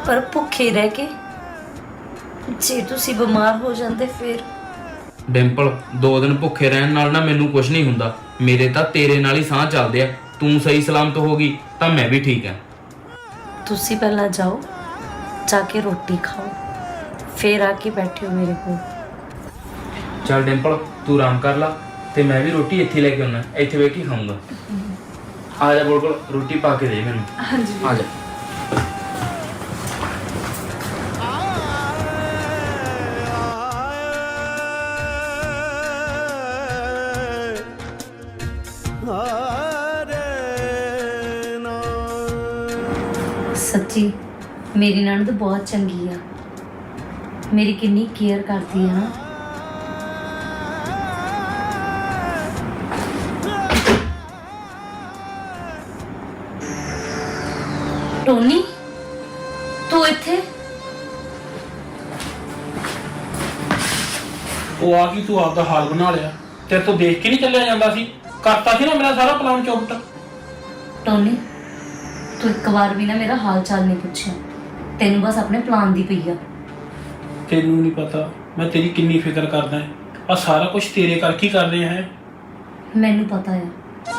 ਪਰ ਭੁੱਖੇ ਰਹਿ ਕੇ? ਜੇ ਤੁਸੀਂ ਬਿਮਾਰ ਹੋ ਜਾਂਦੇ ਫਿਰ? ਡਿੰਪਲ ਦੋ ਦਿਨ ਭੁੱਖੇ ਰਹਿਣ ਨਾਲ ਨਾ ਮੈਨੂੰ ਕੁਝ ਨਹੀਂ ਹੁੰਦਾ। ਮੇਰੇ ਤਾਂ ਤੇਰੇ ਨਾਲ ਹੀ ਸਾਹ ਚੱਲਦੇ ਆ। ਤੂੰ ਸਹੀ ਸਲਾਮਤ ਹੋ ਗਈ ਤਾਂ ਮੈਂ ਵੀ ਠੀਕ ਆ। ਤੁਸੀਂ ਪਹਿਲਾਂ ਜਾਓ ਜਾ ਕੇ ਰੋਟੀ ਖਾਓ ਫਿਰ ਆ ਕੇ ਬੈਠਿਓ ਮੇਰੇ ਕੋਲ। ਚੱਲ ਡਿੰਪਲ ਤੂੰ ਆਰਾਮ ਕਰ ਲਾ। ਤੇ ਮੈਂ ਵੀ ਰੋਟੀ ਇੱਥੇ ਲੈ ਕੇ ਆਉਣਾ ਇੱਥੇ ਬੈਠ ਕੇ ਖਾਊਂਗਾ। ਆ ਜਾ ਬੁਲਬੁਲ ਰੋਟੀ ਪਾ ਕੇ ਦੇ ਮੈਨੂੰ। ਹਾਂਜੀ। ਆ ਜਾ। ਸੱਚੀ ਮੇਰੀ ਨਣਦ ਬਹੁਤ ਚੰਗੀ ਆ। ਮੇਰੀ ਕਿੰਨੀ ਕੇਅਰ ਕਰਦੀ ਆ। ਨਾ ਟੋਨੀ ਤੂੰ ਇੱਥੇ? ਉਹ ਆ ਕੀ ਤੂੰ ਆਪਦਾ ਹਾਲ ਬਣਾ ਲਿਆ। ਤੇਰੇ ਤੋਂ ਦੇਖ ਕੇ ਨਹੀਂ ਚੱਲਿਆ ਜਾਂਦਾ ਸੀ। ਕਰਤਾ ਸੀ ਨਾ ਮੇਰਾ ਸਾਰਾ ਪਲਾਨ ਚੌਪਟ ਟੋਨੀ ਤੂੰ ਇੱਕ ਵਾਰ ਵੀ ਨਾ ਮੇਰਾ ਹਾਲ ਚਾਲ ਨਹੀਂ ਪੁੱਛਿਆ। ਤੈਨੂੰ ਬਸ ਆਪਣੇ ਪਲਾਨ ਦੀ ਪਈ ਆ। ਤੈਨੂੰ ਨਹੀਂ ਪਤਾ ਮੈਂ ਤੇਰੀ ਕਿੰਨੀ ਫਿਕਰ ਕਰਦਾ ਆ ਸਾਰਾ ਕੁਝ ਤੇਰੇ ਕਰਕੇ ਹੀ ਕਰ ਰਿਹਾ ਹੈ। ਮੈਨੂੰ ਪਤਾ ਆ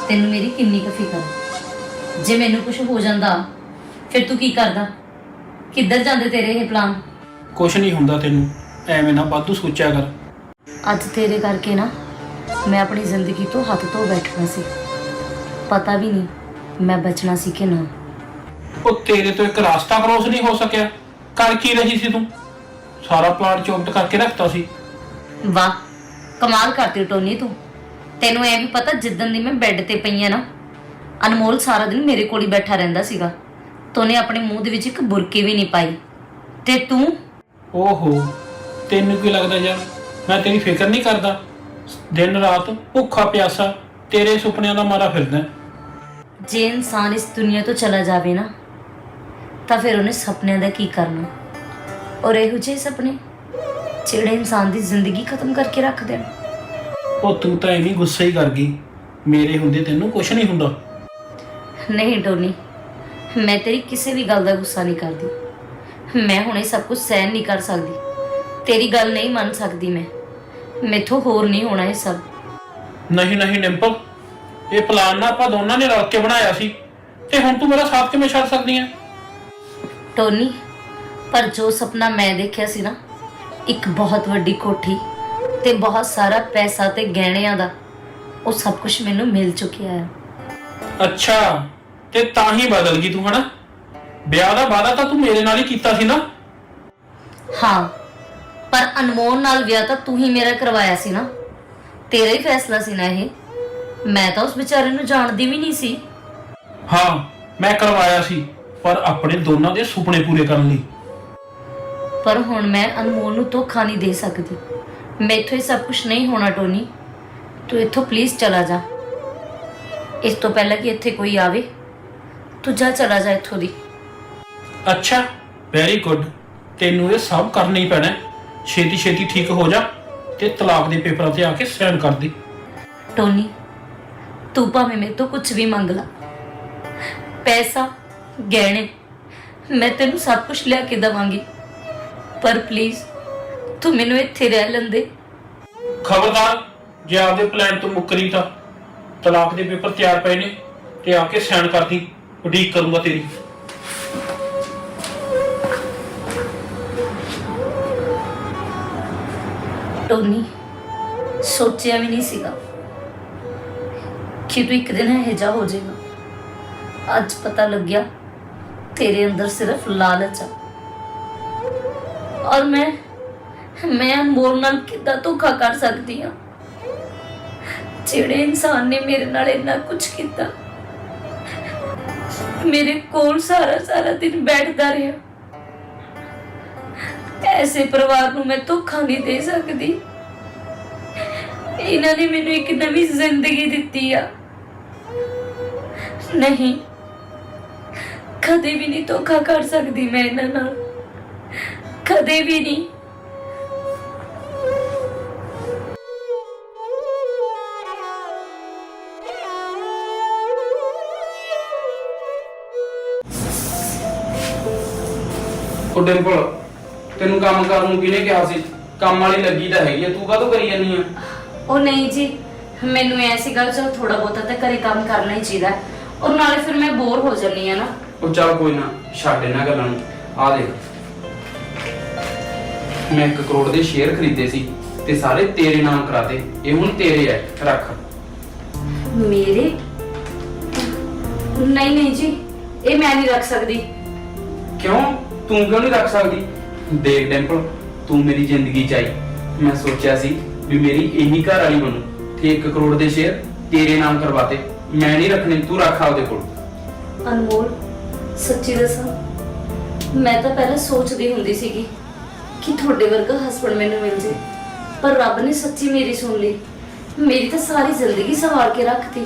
ਤੈਨੂੰ ਮੇਰੀ ਕਿੰਨੀ ਕੁ ਫਿਕਰ ਆ। ਜੇ ਮੈਨੂੰ ਕੁਝ ਹੋ ਜਾਂਦਾ ਫਿਰ ਤੂੰ ਕੀ ਕਰਦਾ? ਕਿੱਧਰ ਜਾਂਦੇ ਤੇਰੇ ਇਹ ਪਲਾਨ ਕੁਝ ਨਹੀਂ ਹੁੰਦਾ ਤੈਨੂੰ। ਐਵੇਂ ਨਾ ਵਾਧੂ ਸੋਚਿਆ ਕਰ। ਅੱਜ ਤੇਰੇ ਕਰਕੇ ਨਾ ਮੈਂ ਆਪਣੀ ਜ਼ਿੰਦਗੀ ਤੋਂ ਹੱਥ ਧੋ ਬੈਠਣਾ ਸੀ। ਪਤਾ ਵੀ ਨਹੀਂ ਮੈਂ ਬਚਣਾ ਸੀ ਕਿ ਨਾ। ਉਹ ਤੇਰੇ ਤੋਂ ਇੱਕ ਰਾਸਤਾ ਕ੍ਰੋਸ ਨਹੀਂ ਹੋ ਸਕਿਆ। ਕਰ ਕੀ ਰਹੀ ਸੀ ਤੂੰ? ਸਾਰਾ ਪਲਾਨ ਚੌਪਟ ਕਰਕੇ ਰੱਖਤਾ ਸੀ। ਵਾਹ ਕਮਾਲ ਕਰਤੀ ਟੋਨੀ ਤੂੰ। ਤੈਨੂੰ ਐ ਵੀ ਪਤਾ ਜਿੱਦਣ ਦੀ ਮੈਂ ਬੈੱਡ ਤੇ ਪਈ ਆ ਨਾ ਅਨਮੋਲ ਸਾਰਾ ਦਿਨ ਮੇਰੇ ਕੋਲ ਹੀ ਬੈਠਾ ਰਹਿੰਦਾ ਸੀਗਾ। ਤੋਨੇ ਆਪਣੇ ਮੂੰਹ ਦੇ ਵਿੱਚ ਇੱਕ ਬੁਰਕੀ ਵੀ ਨਹੀਂ ਪਾਈ। ਤੇ ਤੂੰ? ਓਹੋ ਤੈਨੂੰ ਕੀ ਲੱਗਦਾ ਯਾਰ? ਮੈਂ ਤੇਰੀ ਫਿਕਰ ਨਹੀਂ ਕਰਦਾ। ਦਿਨ ਰਾਤ ਭੁੱਖਾ ਪਿਆਸਾ ਤੇਰੇ ਸੁਪਨਿਆਂ ਦਾ ਮਾਰਾ ਫਿਰਦਾ। ਜੇ ਇਨਸਾਨ ਇਸ ਦੁਨੀਆ ਤੋਂ ਚਲਾ ਜਾਵੇ ਨਾ ਤਾਂ ਫਿਰ ਉਹਨੇ ਸੁਪਨਿਆਂ ਦਾ ਕੀ ਕਰਨਾ? ਔਰ ਇਹੋ ਜਿਹੇ ਸੁਪਨੇ ਜਿਹੜੇ ਇਨਸਾਨ ਦੀ ਜ਼ਿੰਦਗੀ ਖਤਮ ਕਰਕੇ ਰੱਖ ਦੇਣ। ਉਹ ਤੂੰ ਤਾਂ ਐਵੇਂ ਗੁੱਸਾ ਹੀ ਕਰ ਗਈ। ਮੇਰੇ ਹੁੰਦੇ ਤੈਨੂੰ ਕੁਝ ਨਹੀਂ ਹੁੰਦਾ। ਨਹੀਂ ਟੋਨੀ। ਮੈਂ ਤੇਰੀ ਕਿਸੇ ਵੀ ਗੱਲ ਦਾ ਗੁੱਸਾ ਨਹੀਂ ਕਰਦੀ। ਮੈਂ ਹੁਣ ਇਹ ਸਭ ਕੁਝ ਸਹਿਨ ਨਹੀਂ ਕਰ ਸਕਦੀ। ਤੇਰੀ ਗੱਲ ਨਹੀਂ ਮੰਨ ਸਕਦੀ ਮੈਂ। ਮੈਥੋਂ ਹੋਰ ਨਹੀਂ ਹੋਣਾ ਇਹ ਸਭ। ਨਹੀਂ ਨਹੀਂ ਡਿੰਪਲ ਇਹ ਪਲਾਨ ਨਾ ਆਪਾਂ ਦੋਨਾਂ ਨੇ ਰਲ ਕੇ ਬਣਾਇਆ ਸੀ। ਤੇ ਹੁਣ ਤੂੰ ਮੇਰਾ ਸਾਥ ਕਿਵੇਂ ਛੱਡ ਸਕਦੀ ਹੈ ਟੋਨੀ ਪਰ ਜੋ ਸੁਪਨਾ ਮੈਂ ਦੇਖਿਆ ਸੀ ਨਾ ਇੱਕ ਬਹੁਤ ਵੱਡੀ ਕੋਠੀ ਤੇ ਬਹੁਤ ਸਾਰਾ ਪੈਸਾ ਤੇ ਗਹਿਣਿਆਂ ਦਾ ਉਹ ਸਭ ਕੁਝ ਮੈਨੂੰ ਮਿਲ ਚੁੱਕਿਆ ਹੈ ਅੱਛਾ। ਤੇ ਤਾਂ ਹੀ ਬਦਲ ਗਈ ਤੂੰ ਹਨਾ? ਵਿਆਹ ਦਾ ਵਾਅਦਾ ਤਾਂ ਤੂੰ ਮੇਰੇ ਨਾਲ ਹੀ ਕੀਤਾ ਸੀ ਨਾ? ਹਾਂ ਪਰ ਅਨਮੋਲ ਨਾਲ ਵਿਆਹ ਤਾਂ ਤੂੰ ਹੀ ਮੇਰਾ ਕਰਵਾਇਆ ਸੀ ਨਾ। ਤੇਰਾ ਹੀ ਫੈਸਲਾ ਸੀ ਨਾ ਇਹ। ਮੈਂ ਤਾਂ ਉਸ ਵਿਚਾਰੇ ਨੂੰ ਜਾਣਦੀ ਵੀ ਨਹੀਂ ਸੀ। ਹਾਂ ਮੈਂ ਕਰਵਾਇਆ ਸੀ ਪਰ ਆਪਣੇ ਦੋਨਾਂ ਦੇ ਸੁਪਨੇ ਪੂਰੇ ਕਰਨ ਲਈ। ਪਰ ਹੁਣ ਮੈਂ ਅਨਮੋਲ ਨੂੰ ਧੋਖਾ ਨਹੀਂ ਦੇ ਸਕਦੀ। ਮੈਥੋਂ ਇਹ ਸਭ ਕੁਝ ਨਹੀਂ ਹੋਣਾ ਟੋਨੀ। ਤੂੰ ਇੱਥੋਂ ਪਲੀਜ਼ ਚਲਾ ਜਾ। ਇਸ ਤੋਂ ਪਹਿਲਾਂ ਕਿ ਇੱਥੇ ਕੋਈ ਆਵੇ। ਤੂੰ ਜਾ ਚਲਾ ਜਾ ਇੱਥੋਂ ਦੀ। ਅੱਛਾ ਵੈਰੀ ਗੁੱਡ ਤੈਨੂੰ ਇਹ ਸਭ ਕਰਨਾ ਹੀ ਪੈਣਾ। ਹੈ। ਛੇਤੀ ਛੇਤੀ ਠੀਕ ਹੋ ਜਾ ਤੇ ਤਲਾਕ ਦੇ ਪੇਪਰਾਂ ਤੇ ਆ ਕੇ ਸਾਈਨ ਕਰ ਦੇ। ਟੋਨੀ ਤੂੰ ਭਾਵੇਂ ਮੇਰੇ ਤੋਂ ਕੁਝ ਵੀ ਮੰਗ ਲਾ। ਪੈਸਾ ਗਹਿਣੇ ਮੈਂ ਤੈਨੂੰ ਸਭ ਕੁਝ ਲਿਆ ਕੇ ਦਵਾਂਗੀ। ਪਰ ਪਲੀਜ਼ ਤੂੰ ਮੈਨੂੰ ਇੱਥੇ ਰਹਿ ਲੈਂਦੇ ਖਬਰਦਾਰ ਜੇ ਆਪਦੇ ਪਲਾਨ ਤੋਂ ਮੁੱਕਰੀ ਤਾਂ ਤਲਾਕ ਦੇ ਪੇਪਰ ਤਿਆਰ ਪਏ ਨੇ ਤੇ ਆ ਕੇ ਸਾਈਨ ਕਰਦੀ ਉਡੀਕ ਕਰੂੰਗਾ ਤੇਰੀ। ਟੋਨੀ, ਸੋਚਿਆ ਵੀ ਨਹੀਂ ਸੀਗਾ ਕਿ ਤੂੰ ਇੱਕ ਦਿਨ ਇਹ ਜਾ ਹੋ ਜਾਏਗਾ। ਅੱਜ ਪਤਾ ਲੱਗਿਆ ਤੇਰੇ ਅੰਦਰ ਸਿਰਫ ਲਾਲਚ ਆ। ਔਰ ਮੈਂ ਮੈਂ ਅਨਮੋਲ ਨਾਲ ਕਿੱਦਾਂ ਧੋਖਾ ਕਰ ਸਕਦੀ ਆ ਜਿਹੜੇ ਇਨਸਾਨ ਨੇ ਮੇਰੇ ਨਾਲ ਇੰਨਾ ਕੁਝ ਕੀਤਾ ਮੇਰੇ ਕੋਲ ਸਾਰਾ ਸਾਰਾ ਦਿਨ ਬੈਠਦਾ ਰਿਹਾ। ਐਸੇ ਪਰਿਵਾਰ ਨੂੰ ਮੈਂ ਧੋਖਾ ਨਹੀਂ ਦੇ ਸਕਦੀ। ਇਹਨਾਂ ਨੇ ਮੈਨੂੰ ਇੱਕ ਨਵੀਂ ਜ਼ਿੰਦਗੀ ਦਿੱਤੀ ਆ। ਨਹੀਂ, ਕਦੇ ਵੀ ਨਹੀਂ ਧੋਖਾ ਕਰ ਸਕਦੀ ਮੈਂ ਇਹਨਾਂ ਨਾਲ। ਕਦੇ ਵੀ ਨਹੀਂ। ਉਹ ਡਿੰਪਲ ਤੈਨੂੰ ਕੰਮ ਕਰਨ ਨੂੰ ਕਿਹਨੇ ਕਿਹਾ ਸੀ? ਕੰਮ ਵਾਲੀ ਲੱਗੀ ਤਾਂ ਹੈਗੀ ਆ। ਤੂੰ ਕਾਹਤੋਂ ਕਰੀ ਜਾਨੀ ਆ? ਉਹ ਨਹੀਂ ਜੀ ਮੈਨੂੰ ਐ ਸੀਗਾ ਚਲ ਥੋੜਾ ਬਹੁਤਾ ਤਾਂ ਘਰੇ ਕੰਮ ਕਰਨਾ ਹੀ ਚਾਹੀਦਾ। ਹੈ। ਔਰ ਨਾਲੇ ਫਿਰ ਮੈਂ ਬੋਰ ਹੋ ਜੰਨੀ ਆ ਨਾ। ਉਹ ਚੱਲ ਕੋਈ ਨਾ ਛੱਡ ਇਹਨਾਂ ਗੱਲਾਂ ਨੂੰ। ਆ ਦੇਖ। ਮੈਂ 1 ਕਰੋੜ ਦੇ ਸ਼ੇਅਰ ਖਰੀਦੇ ਸੀ ਤੇ ਸਾਰੇ ਤੇਰੇ ਨਾਮ ਕਰਾਤੇ। ਇਹ ਹੁਣ ਤੇਰੇ ਐ ਰੱਖ। ਮੇਰੇ? ਨਹੀਂ ਨਹੀਂ ਜੀ ਇਹ ਮੈਂ ਨਹੀਂ ਰੱਖ ਸਕਦੀ। ਕਿਉਂ? ਤੂੰ ਕਿਉਂ ਨਹੀਂ ਰੱਖ ਸਕਦੀ? ਦੇਖ ਡਿੰਪਲ ਤੂੰ ਮੇਰੀ ਜ਼ਿੰਦਗੀ ਚ ਆਈ। ਮੈਂ ਸੋਚਿਆ ਸੀ ਵੀ ਮੇਰੀ ਇਹੀ ਘਰ ਵਾਲੀ ਬਣੂ ਤੇ 1 ਕਰੋੜ ਦੇ ਸ਼ੇਅਰ ਤੇਰੇ ਨਾਮ ਕਰਵਾਤੇ। ਮੈਂ ਨਹੀਂ ਰੱਖਣੇ ਤੂੰ ਰੱਖ ਆਪਦੇ ਕੋਲ। ਅਨਮੋਲ ਸੱਚੀ ਦੱਸਾਂ ਮੈਂ ਤਾਂ ਪਹਿਲਾਂ ਸੋਚਦੀ ਹੁੰਦੀ ਸੀਗੀ ਕਿ ਤੁਹਾਡੇ ਵਰਗਾ ਹਸਬੰਡ ਮੈਨੂੰ ਮਿਲ ਜੇ ਪਰ ਰੱਬ ਨੇ ਸੱਚੀ ਮੇਰੀ ਸੁਣ ਲਈ। ਮੇਰੀ ਤਾਂ ਸਾਰੀ ਜ਼ਿੰਦਗੀ ਸੰਵਾਰ ਕੇ ਰੱਖਤੀ।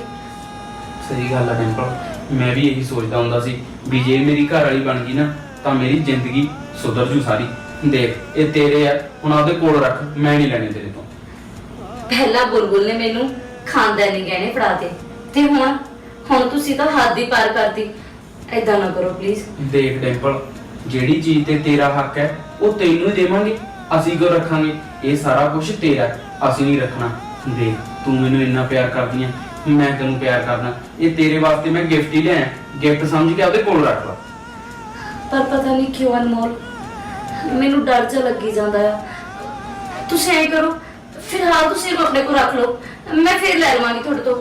ਸਹੀ ਗੱਲ ਆ ਡਿੰਪਲ ਮੈਂ ਵੀ ਇਹੀ ਸੋਚਦਾ ਹੁੰਦਾ ਸੀ ਵੀ ਜੇ ਮੇਰੀ ਘਰ ਵਾਲੀ ਬਣ ਗਈ ਨਾ ਤਾਂ ਮੇਰੀ ਜ਼ਿੰਦਗੀ ਸੁਧਰ ਜੂ ਸਾਰੀ। ਦੇਖ ਇਹ ਤੇਰੇ ਆ ਹੁਣ ਆਪਦੇ ਕੋਲ ਰੱਖ ਮੈਂ ਨਹੀਂ ਲੈਣੇ ਤੇਰੇ ਤੋਂ। ਪਹਿਲਾਂ ਬੁਲਬੁਲ ਨੇ ਮੈਨੂੰ ਖਾਨਦਾਨੀ ਗਹਿਣੇ ਫੜਾਤੇ ਤੇ। ਹੁਣ ਹੁਣ ਤੁਸੀਂ ਤਾਂ ਹੱਦ ਹੀ ਪਾਰ ਕਰਤੀ। ਐਦਾਂ ਨਾ ਕਰੋ ਪਲੀਜ਼ ਦੇਖ ਡਿੰਪਲ ਜਿਹੜੀ ਚੀਜ਼ ਤੇ ਤੇਰਾ ਹੱਕ ਹੈ ਉਹ ਤੈਨੂੰ ਹੀ ਦੇਵਾਂਗੇ। ਅਸੀਂ ਕਿਉਂ ਰੱਖਾਂਗੇ? ਇਹ ਸਾਰਾ ਕੁਝ ਤੇਰਾ ਹੈ, ਅਸੀਂ ਨਹੀਂ ਰੱਖਣਾ। ਦੇਖ ਤੂੰ ਮੈਨੂੰ ਇੰਨਾ ਪਿਆਰ ਕਰਦੀ ਹੈ ਮੈਂ ਤੈਨੂੰ ਪਿਆਰ ਕਰਦਾ। ਇਹ ਤੇਰੇ ਵਾਸਤੇ ਮੈਂ ਗਿਫਟ ਹੀ ਲਿਆਇਆ। ਗਿਫਟ ਸਮਝ ਕੇ ਆਪਦੇ ਕੋਲ ਰੱਖ ਲੈ। ਪਰ ਪਤਾ ਨਹੀਂ ਕਿਉਂ ਅਨਮੋਲ ਮੈਨੂੰ ਡਰ ਜਿਹਾ ਲੱਗੀ ਜਾਂਦਾ ਆ। ਤੁਸੀਂ ਐ ਕਰੋ ਫਿਲਹਾਲ ਤੁਸੀਂ ਇਹਨੂੰ ਆਪਣੇ ਕੋਲ ਰੱਖ ਲਓ। ਮੈਂ ਫਿਰ ਲੈ ਲਵਾਂਗੀ ਤੁਹਾਡੇ ਤੋਂ।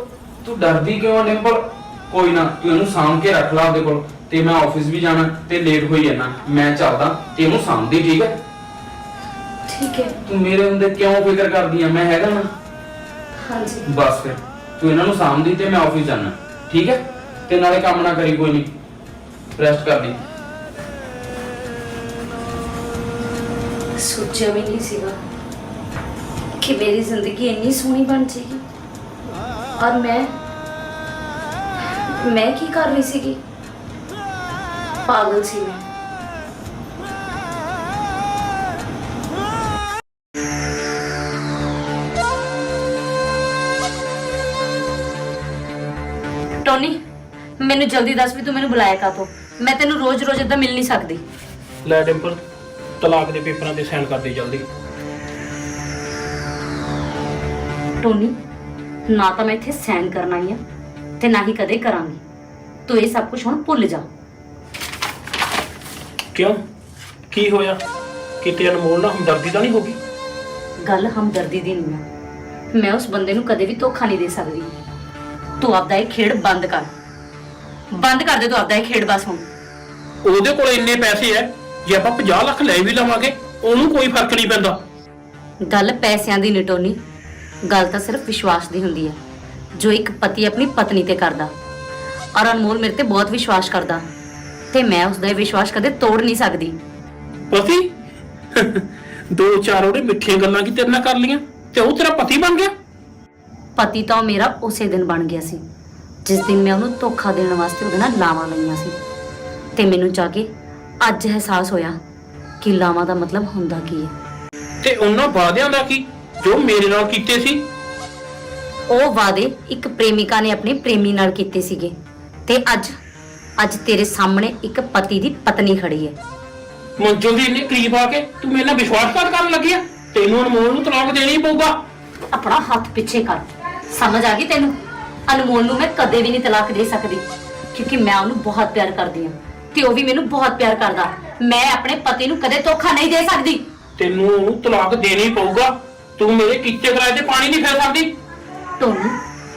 ਤੂੰ ਡਰਦੀ ਕਿਉਂ ਆ ਡਿੰਪਲ ਕੋਈ ਨਾ ਤੂੰ ਇਹਨੂੰ ਸਾਂਭ ਕੇ ਰੱਖ ਲਾ ਆਪਦੇ ਕੋਲ। ਤੇ ਮੈਂ ਆਫਿਸ ਵੀ ਜਾਣਾ ਤੇ ਲੇਟ ਹੋਈ ਜਾਣਾ ਮੈਂ ਚੱਲਦਾ ਤੇ ਇਹਨੂੰ ਸਾਂਭਦੀ ਠੀਕ ਹੈ? ਠੀਕ ਹੈ। ਤੂੰ ਮੇਰੇ ਹੁੰਦੇ ਕਿਉਂ ਫਿਕਰ ਕਰਦੀ ਆ? ਮੈਂ ਹੈਗਾ ਨਾ। ਹਾਂਜੀ। ਬਸ ਫਿਰ ਤੂੰ ਇਹਨਾਂ ਨੂੰ ਸਾਂਭਦੀ ਤੇ ਮੈਂ ਆਫਿਸ ਜਾਣਾ। ਠੀਕ ਹੈ? ਤੇ ਨਾਲੇ ਕੰਮ ਨਾ ਕਰੀ ਕੋਈ ਨਹੀਂ ਰੈਸਟ ਕਰ ਲਈ। ਸੋਚਿਆ ਵੀ ਨਹੀਂ ਸੀਗਾ ਕਿ ਮੇਰੀ ਜ਼ਿੰਦਗੀ ਇੰਨੀ ਸੋਹਣੀ ਬਣ ਜਾਏਗੀ। ਔਰ ਮੈਂ ਮੈਂ ਕੀ ਕਰ ਰਹੀ ਸੀਗੀ? ਪਾਗਲ ਸੀ ਮੈਂ। ਟੋਨੀ, ਮੈਨੂੰ ਜਲਦੀ ਦੱਸ ਵੀ ਤੂੰ ਮੈਨੂੰ ਬੁਲਾਇਆ ਕਾਤੋਂ ਮੈਂ ਤੈਨੂੰ ਰੋਜ਼-ਰੋਜ਼ ਇਦਾਂ ਮਿਲ ਨਹੀਂ ਸਕਦੀ। ਲੈ ਡਿੰਪਲ ਤਲਾਕ ਦੇ ਪੇਪਰਾਂ ਤੇ ਸਾਈਨ ਕਰ ਦੇ ਜਲਦੀ। ਟੋਨੀ ਨਾ ਤਾਂ ਮੈਂ ਇੱਥੇ ਸੈਨ ਕਰਨ ਆਈ ਆ ਤੇ ਨਾ ਹੀ ਕਦੇ ਕਰਾਂਗੀ। ਤੂੰ ਇਹ ਸਭ ਕੁਝ ਹੁਣ ਭੁੱਲ ਜਾ। ਕਿਉਂ? ਕੀ ਹੋਇਆ? ਕਿਤੇ ਅਨਮੋਲ ਨਾਲ ਹਮਦਰਦੀ ਤਾਂ ਨਹੀਂ ਹੋਗੀ ਗੱਲ ਹਮਦਰਦੀ ਦੀ ਨਹੀਂ ਆ। ਮੈਂ ਉਸ ਬੰਦੇ ਨੂੰ ਕਦੇ ਵੀ ਧੋਖਾ ਨਹੀਂ ਦੇ ਸਕਦੀ। ਤੂੰ ਆਪਦਾ ਇਹ ਖੇਡ ਬੰਦ ਕਰ। ਬੰਦ ਕਰ ਦੇ ਤੂੰ ਆਪਦਾ ਇਹ ਖੇਡ ਬਸ ਹੁਣ। ਉਹਦੇ ਕੋਲ ਇੰਨੇ ਪੈਸੇ ਐ? ਜੇ ਆਪਾਂ 50 ਲੱਖ ਲੈ ਵੀ ਲਵਾਂਗੇ ਉਹਨੂੰ ਕੋਈ ਫ਼ਰਕ ਨਹੀਂ ਪੈਂਦਾ। ਗੱਲ ਪੈਸਿਆਂ ਦੀ ਨਹੀਂ ਟੋਨੀ ਗੱਲ ਤਾਂ ਸਿਰਫ ਵਿਸ਼ਵਾਸ ਦੀ ਹੁੰਦੀ ਹੈ ਜੋ ਇੱਕ ਪਤੀ ਆਪਣੀ ਪਤਨੀ ਤੇ ਕਰਦਾ। ਔਰ ਅਨਮੋਲ ਮੇਰੇ ਤੇ ਬਹੁਤ ਵਿਸ਼ਵਾਸ ਕਰਦਾ ਤੇ ਮੈਂ ਉਸ ਦਾ ਇਹ ਵਿਸ਼ਵਾਸ ਕਦੇ ਤੋੜ ਨਹੀਂ ਸਕਦੀ। ਪਤੀ? ਦੋ ਚਾਰ ਉਹਨੇ ਮਿੱਠੀਆਂ ਗੱਲਾਂ ਕੀ ਤੇਰੇ ਨਾਲ ਕਰ ਲੀਆਂ ਤੇ ਉਹ ਤੇਰਾ ਪਤੀ ਬਣ ਗਿਆ? ਪਤੀ ਤਾਂ ਉਹ ਮੇਰਾ ਉਸੇ ਦਿਨ ਬਣ ਗਿਆ ਸੀ ਜਿਸ ਦਿਨ ਮੈਂ ਉਹਨੂੰ ਧੋਖਾ ਦੇਣ ਵਾਸਤੇ ਉਹਦੇ ਨਾਲ ਲਾਵਾਂ ਲਈਆਂ ਸੀ। ਤੇ ਮੈਨੂੰ ਜਾ ਕੇ ਅੱਜ ਅਹਿਸਾਸ ਹੋਇਆ ਕਿ ਲਾਵਾਂ ਦਾ ਮਤਲਬ ਹੁੰਦਾ ਕੀ ਹੈ। ਤੇ ਉਹਨਾਂ ਵਾਅਦਿਆਂ ਦਾ ਕੀ? ਜੋ ਮੇਰੇ ਨਾਲ ਕੀਤੇ ਸੀ? ਉਹ ਵਾਅਦੇ ਇੱਕ ਪ੍ਰੇਮਿਕਾ ਨੇ ਆਪਣੇ ਪ੍ਰੇਮੀ ਨਾਲ ਕੀਤੇ ਸੀਗੇ। ਤੇ ਅੱਜ ਅੱਜ ਤੇਰੇ ਸਾਹਮਣੇ ਇੱਕ ਪਤੀ ਦੀ ਪਤਨੀ ਖੜੀ ਹੈ। ਮੰਜੋ ਦੀ ਇੰਨੇ ਕਰੀਬ ਆ ਕੇ ਤੂੰ ਮੇਰੇ ਨਾਲ ਵਿਸ਼ਵਾਸਘਾਤ ਕਰਨ ਲੱਗੀ ਆ? ਤੈਨੂੰ ਅਨਮੋਲ ਨੂੰ ਤਲਾਕ ਦੇਣਾ ਪਊਗਾ। ਆਪਣਾ ਹੱਥ ਪਿੱਛੇ ਕਰ। ਸਮਝ ਆ ਗਈ ਤੈਨੂੰ? ਅਨਮੋਲ ਨੂੰ ਮੈਂ ਕਦੇ ਵੀ ਨਹੀਂ ਤਲਾਕ ਦੇ ਸਕਦੀ ਕਿਉਂਕਿ ਮੈਂ ਉਹਨੂੰ ਬਹੁਤ ਪਿਆਰ ਕਰਦੀ ਹਾਂ। ਤੇ ਉਹ ਵੀ ਮੈਨੂੰ ਬਹੁਤ ਪਿਆਰ ਕਰਦਾ। ਮੈਂ ਆਪਣੇ ਪਤੀ ਨੂੰ ਕਦੇ ਧੋਖਾ ਨਹੀਂ ਦੇ ਸਕਦੀ। ਤੈਨੂੰ ਉਹਨੂੰ ਤਲਾਕ ਦੇਣਾ ਹੀ ਪਊਗਾ। ਤੂੰ ਮੇਰੇ ਕੀਤੇ ਕਰਾਏ ਤੇ ਪਾਣੀ ਨਹੀਂ ਫੇਰ ਸਕਦੀ ਟੋਨੀ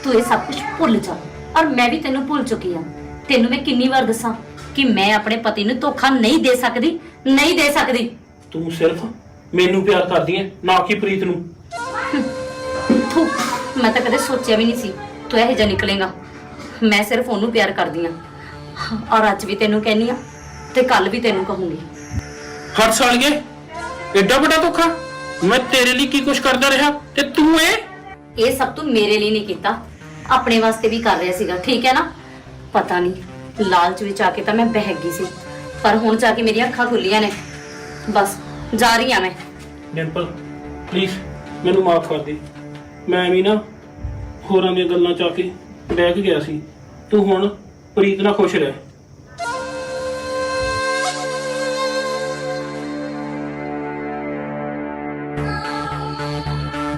ਤੂੰ ਇਹ ਸਭ ਕੁਝ ਭੁੱਲ ਜਾ। ਔਰ ਮੈਂ ਵੀ ਤੈਨੂੰ ਭੁੱਲ ਚੁੱਕੀ ਹਾਂ। ਤੈਨੂੰ ਮੈਂ ਕਿੰਨੀ ਵਾਰ ਦੱਸਾਂ ਕਿ ਮੈਂ ਆਪਣੇ ਪਤੀ ਨੂੰ ਧੋਖਾ ਨਹੀਂ ਦੇ ਸਕਦੀ ਨਹੀਂ ਦੇ ਸਕਦੀ। ਤੂੰ ਸਿਰਫ ਮੈਨੂੰ ਪਿਆਰ ਕਰਦੀ ਐ ਨਾ ਕਿ ਪ੍ਰੀਤ ਨੂੰ। ਥੂ ਮੈਂ ਤਾਂ ਕਦੇ ਸੋਚਿਆ ਵੀ ਨਹੀਂ ਸੀ ਤੂੰ ਇਹੋ ਜਿਹਾ ਨਿਕਲੇਗਾ। ਮੈਂ ਸਿਰਫ ਉਹਨੂੰ ਪਿਆਰ ਕਰਦੀ ਆ ਔਰ ਅੱਜ ਵੀ ਤੈਨੂੰ ਕਹਿੰਨੀ ਆ ਤੇ ਕੱਲ ਵੀ ਤੈਨੂੰ ਕਹੂੰਗੀ। ਹਰ ਸਾਲ ਗਏ ਐਡਾ ਵੱਡਾ ਧੋਖਾ? ਮੈਂ ਤੇਰੇ ਲਈ ਕੀ ਕੁਛ ਕਰਦਾ ਰਿਹਾ? ਤੇ ਤੂੰ ਇਹ? ਇਹ ਸਭ ਤੂੰ ਮੇਰੇ ਲਈ ਨਹੀਂ ਕੀਤਾ। ਆਪਣੇ ਵਾਸਤੇ ਵੀ ਕਰ ਰਿਹਾ ਸੀਗਾ ਠੀਕ ਹੈ ਨਾ? ਪਤਾ ਨਹੀਂ ਲਾਲਚ ਵਿੱਚ ਆ ਕੇ ਤਾਂ ਮੈਂ ਬਹਿ ਗਈ ਸੀ। ਪਰ ਹੁਣ ਜਾ ਕੇ ਮੇਰੀਆਂ ਅੱਖਾਂ ਖੁੱਲੀਆਂ ਨੇ। ਬਸ ਜਾ ਰਹੀ ਆ ਮੈਂ। ਡਿੰਪਲ ਪਲੀਜ਼ ਮੈਨੂੰ ਮਾਫ ਕਰ ਦੇ। ਮੈਂ ਵੀ ਨਾ ਹੋਰਾਂ ਦੀਆਂ ਗੱਲਾਂ ਚ ਆ ਕੇ ਬਹਿ ਕੇ ਗਿਆ ਸੀ। ਤੂੰ ਹੁਣ ਪ੍ਰੀਤ ਨਾਲ ਖੁਸ਼ ਰਹਿ।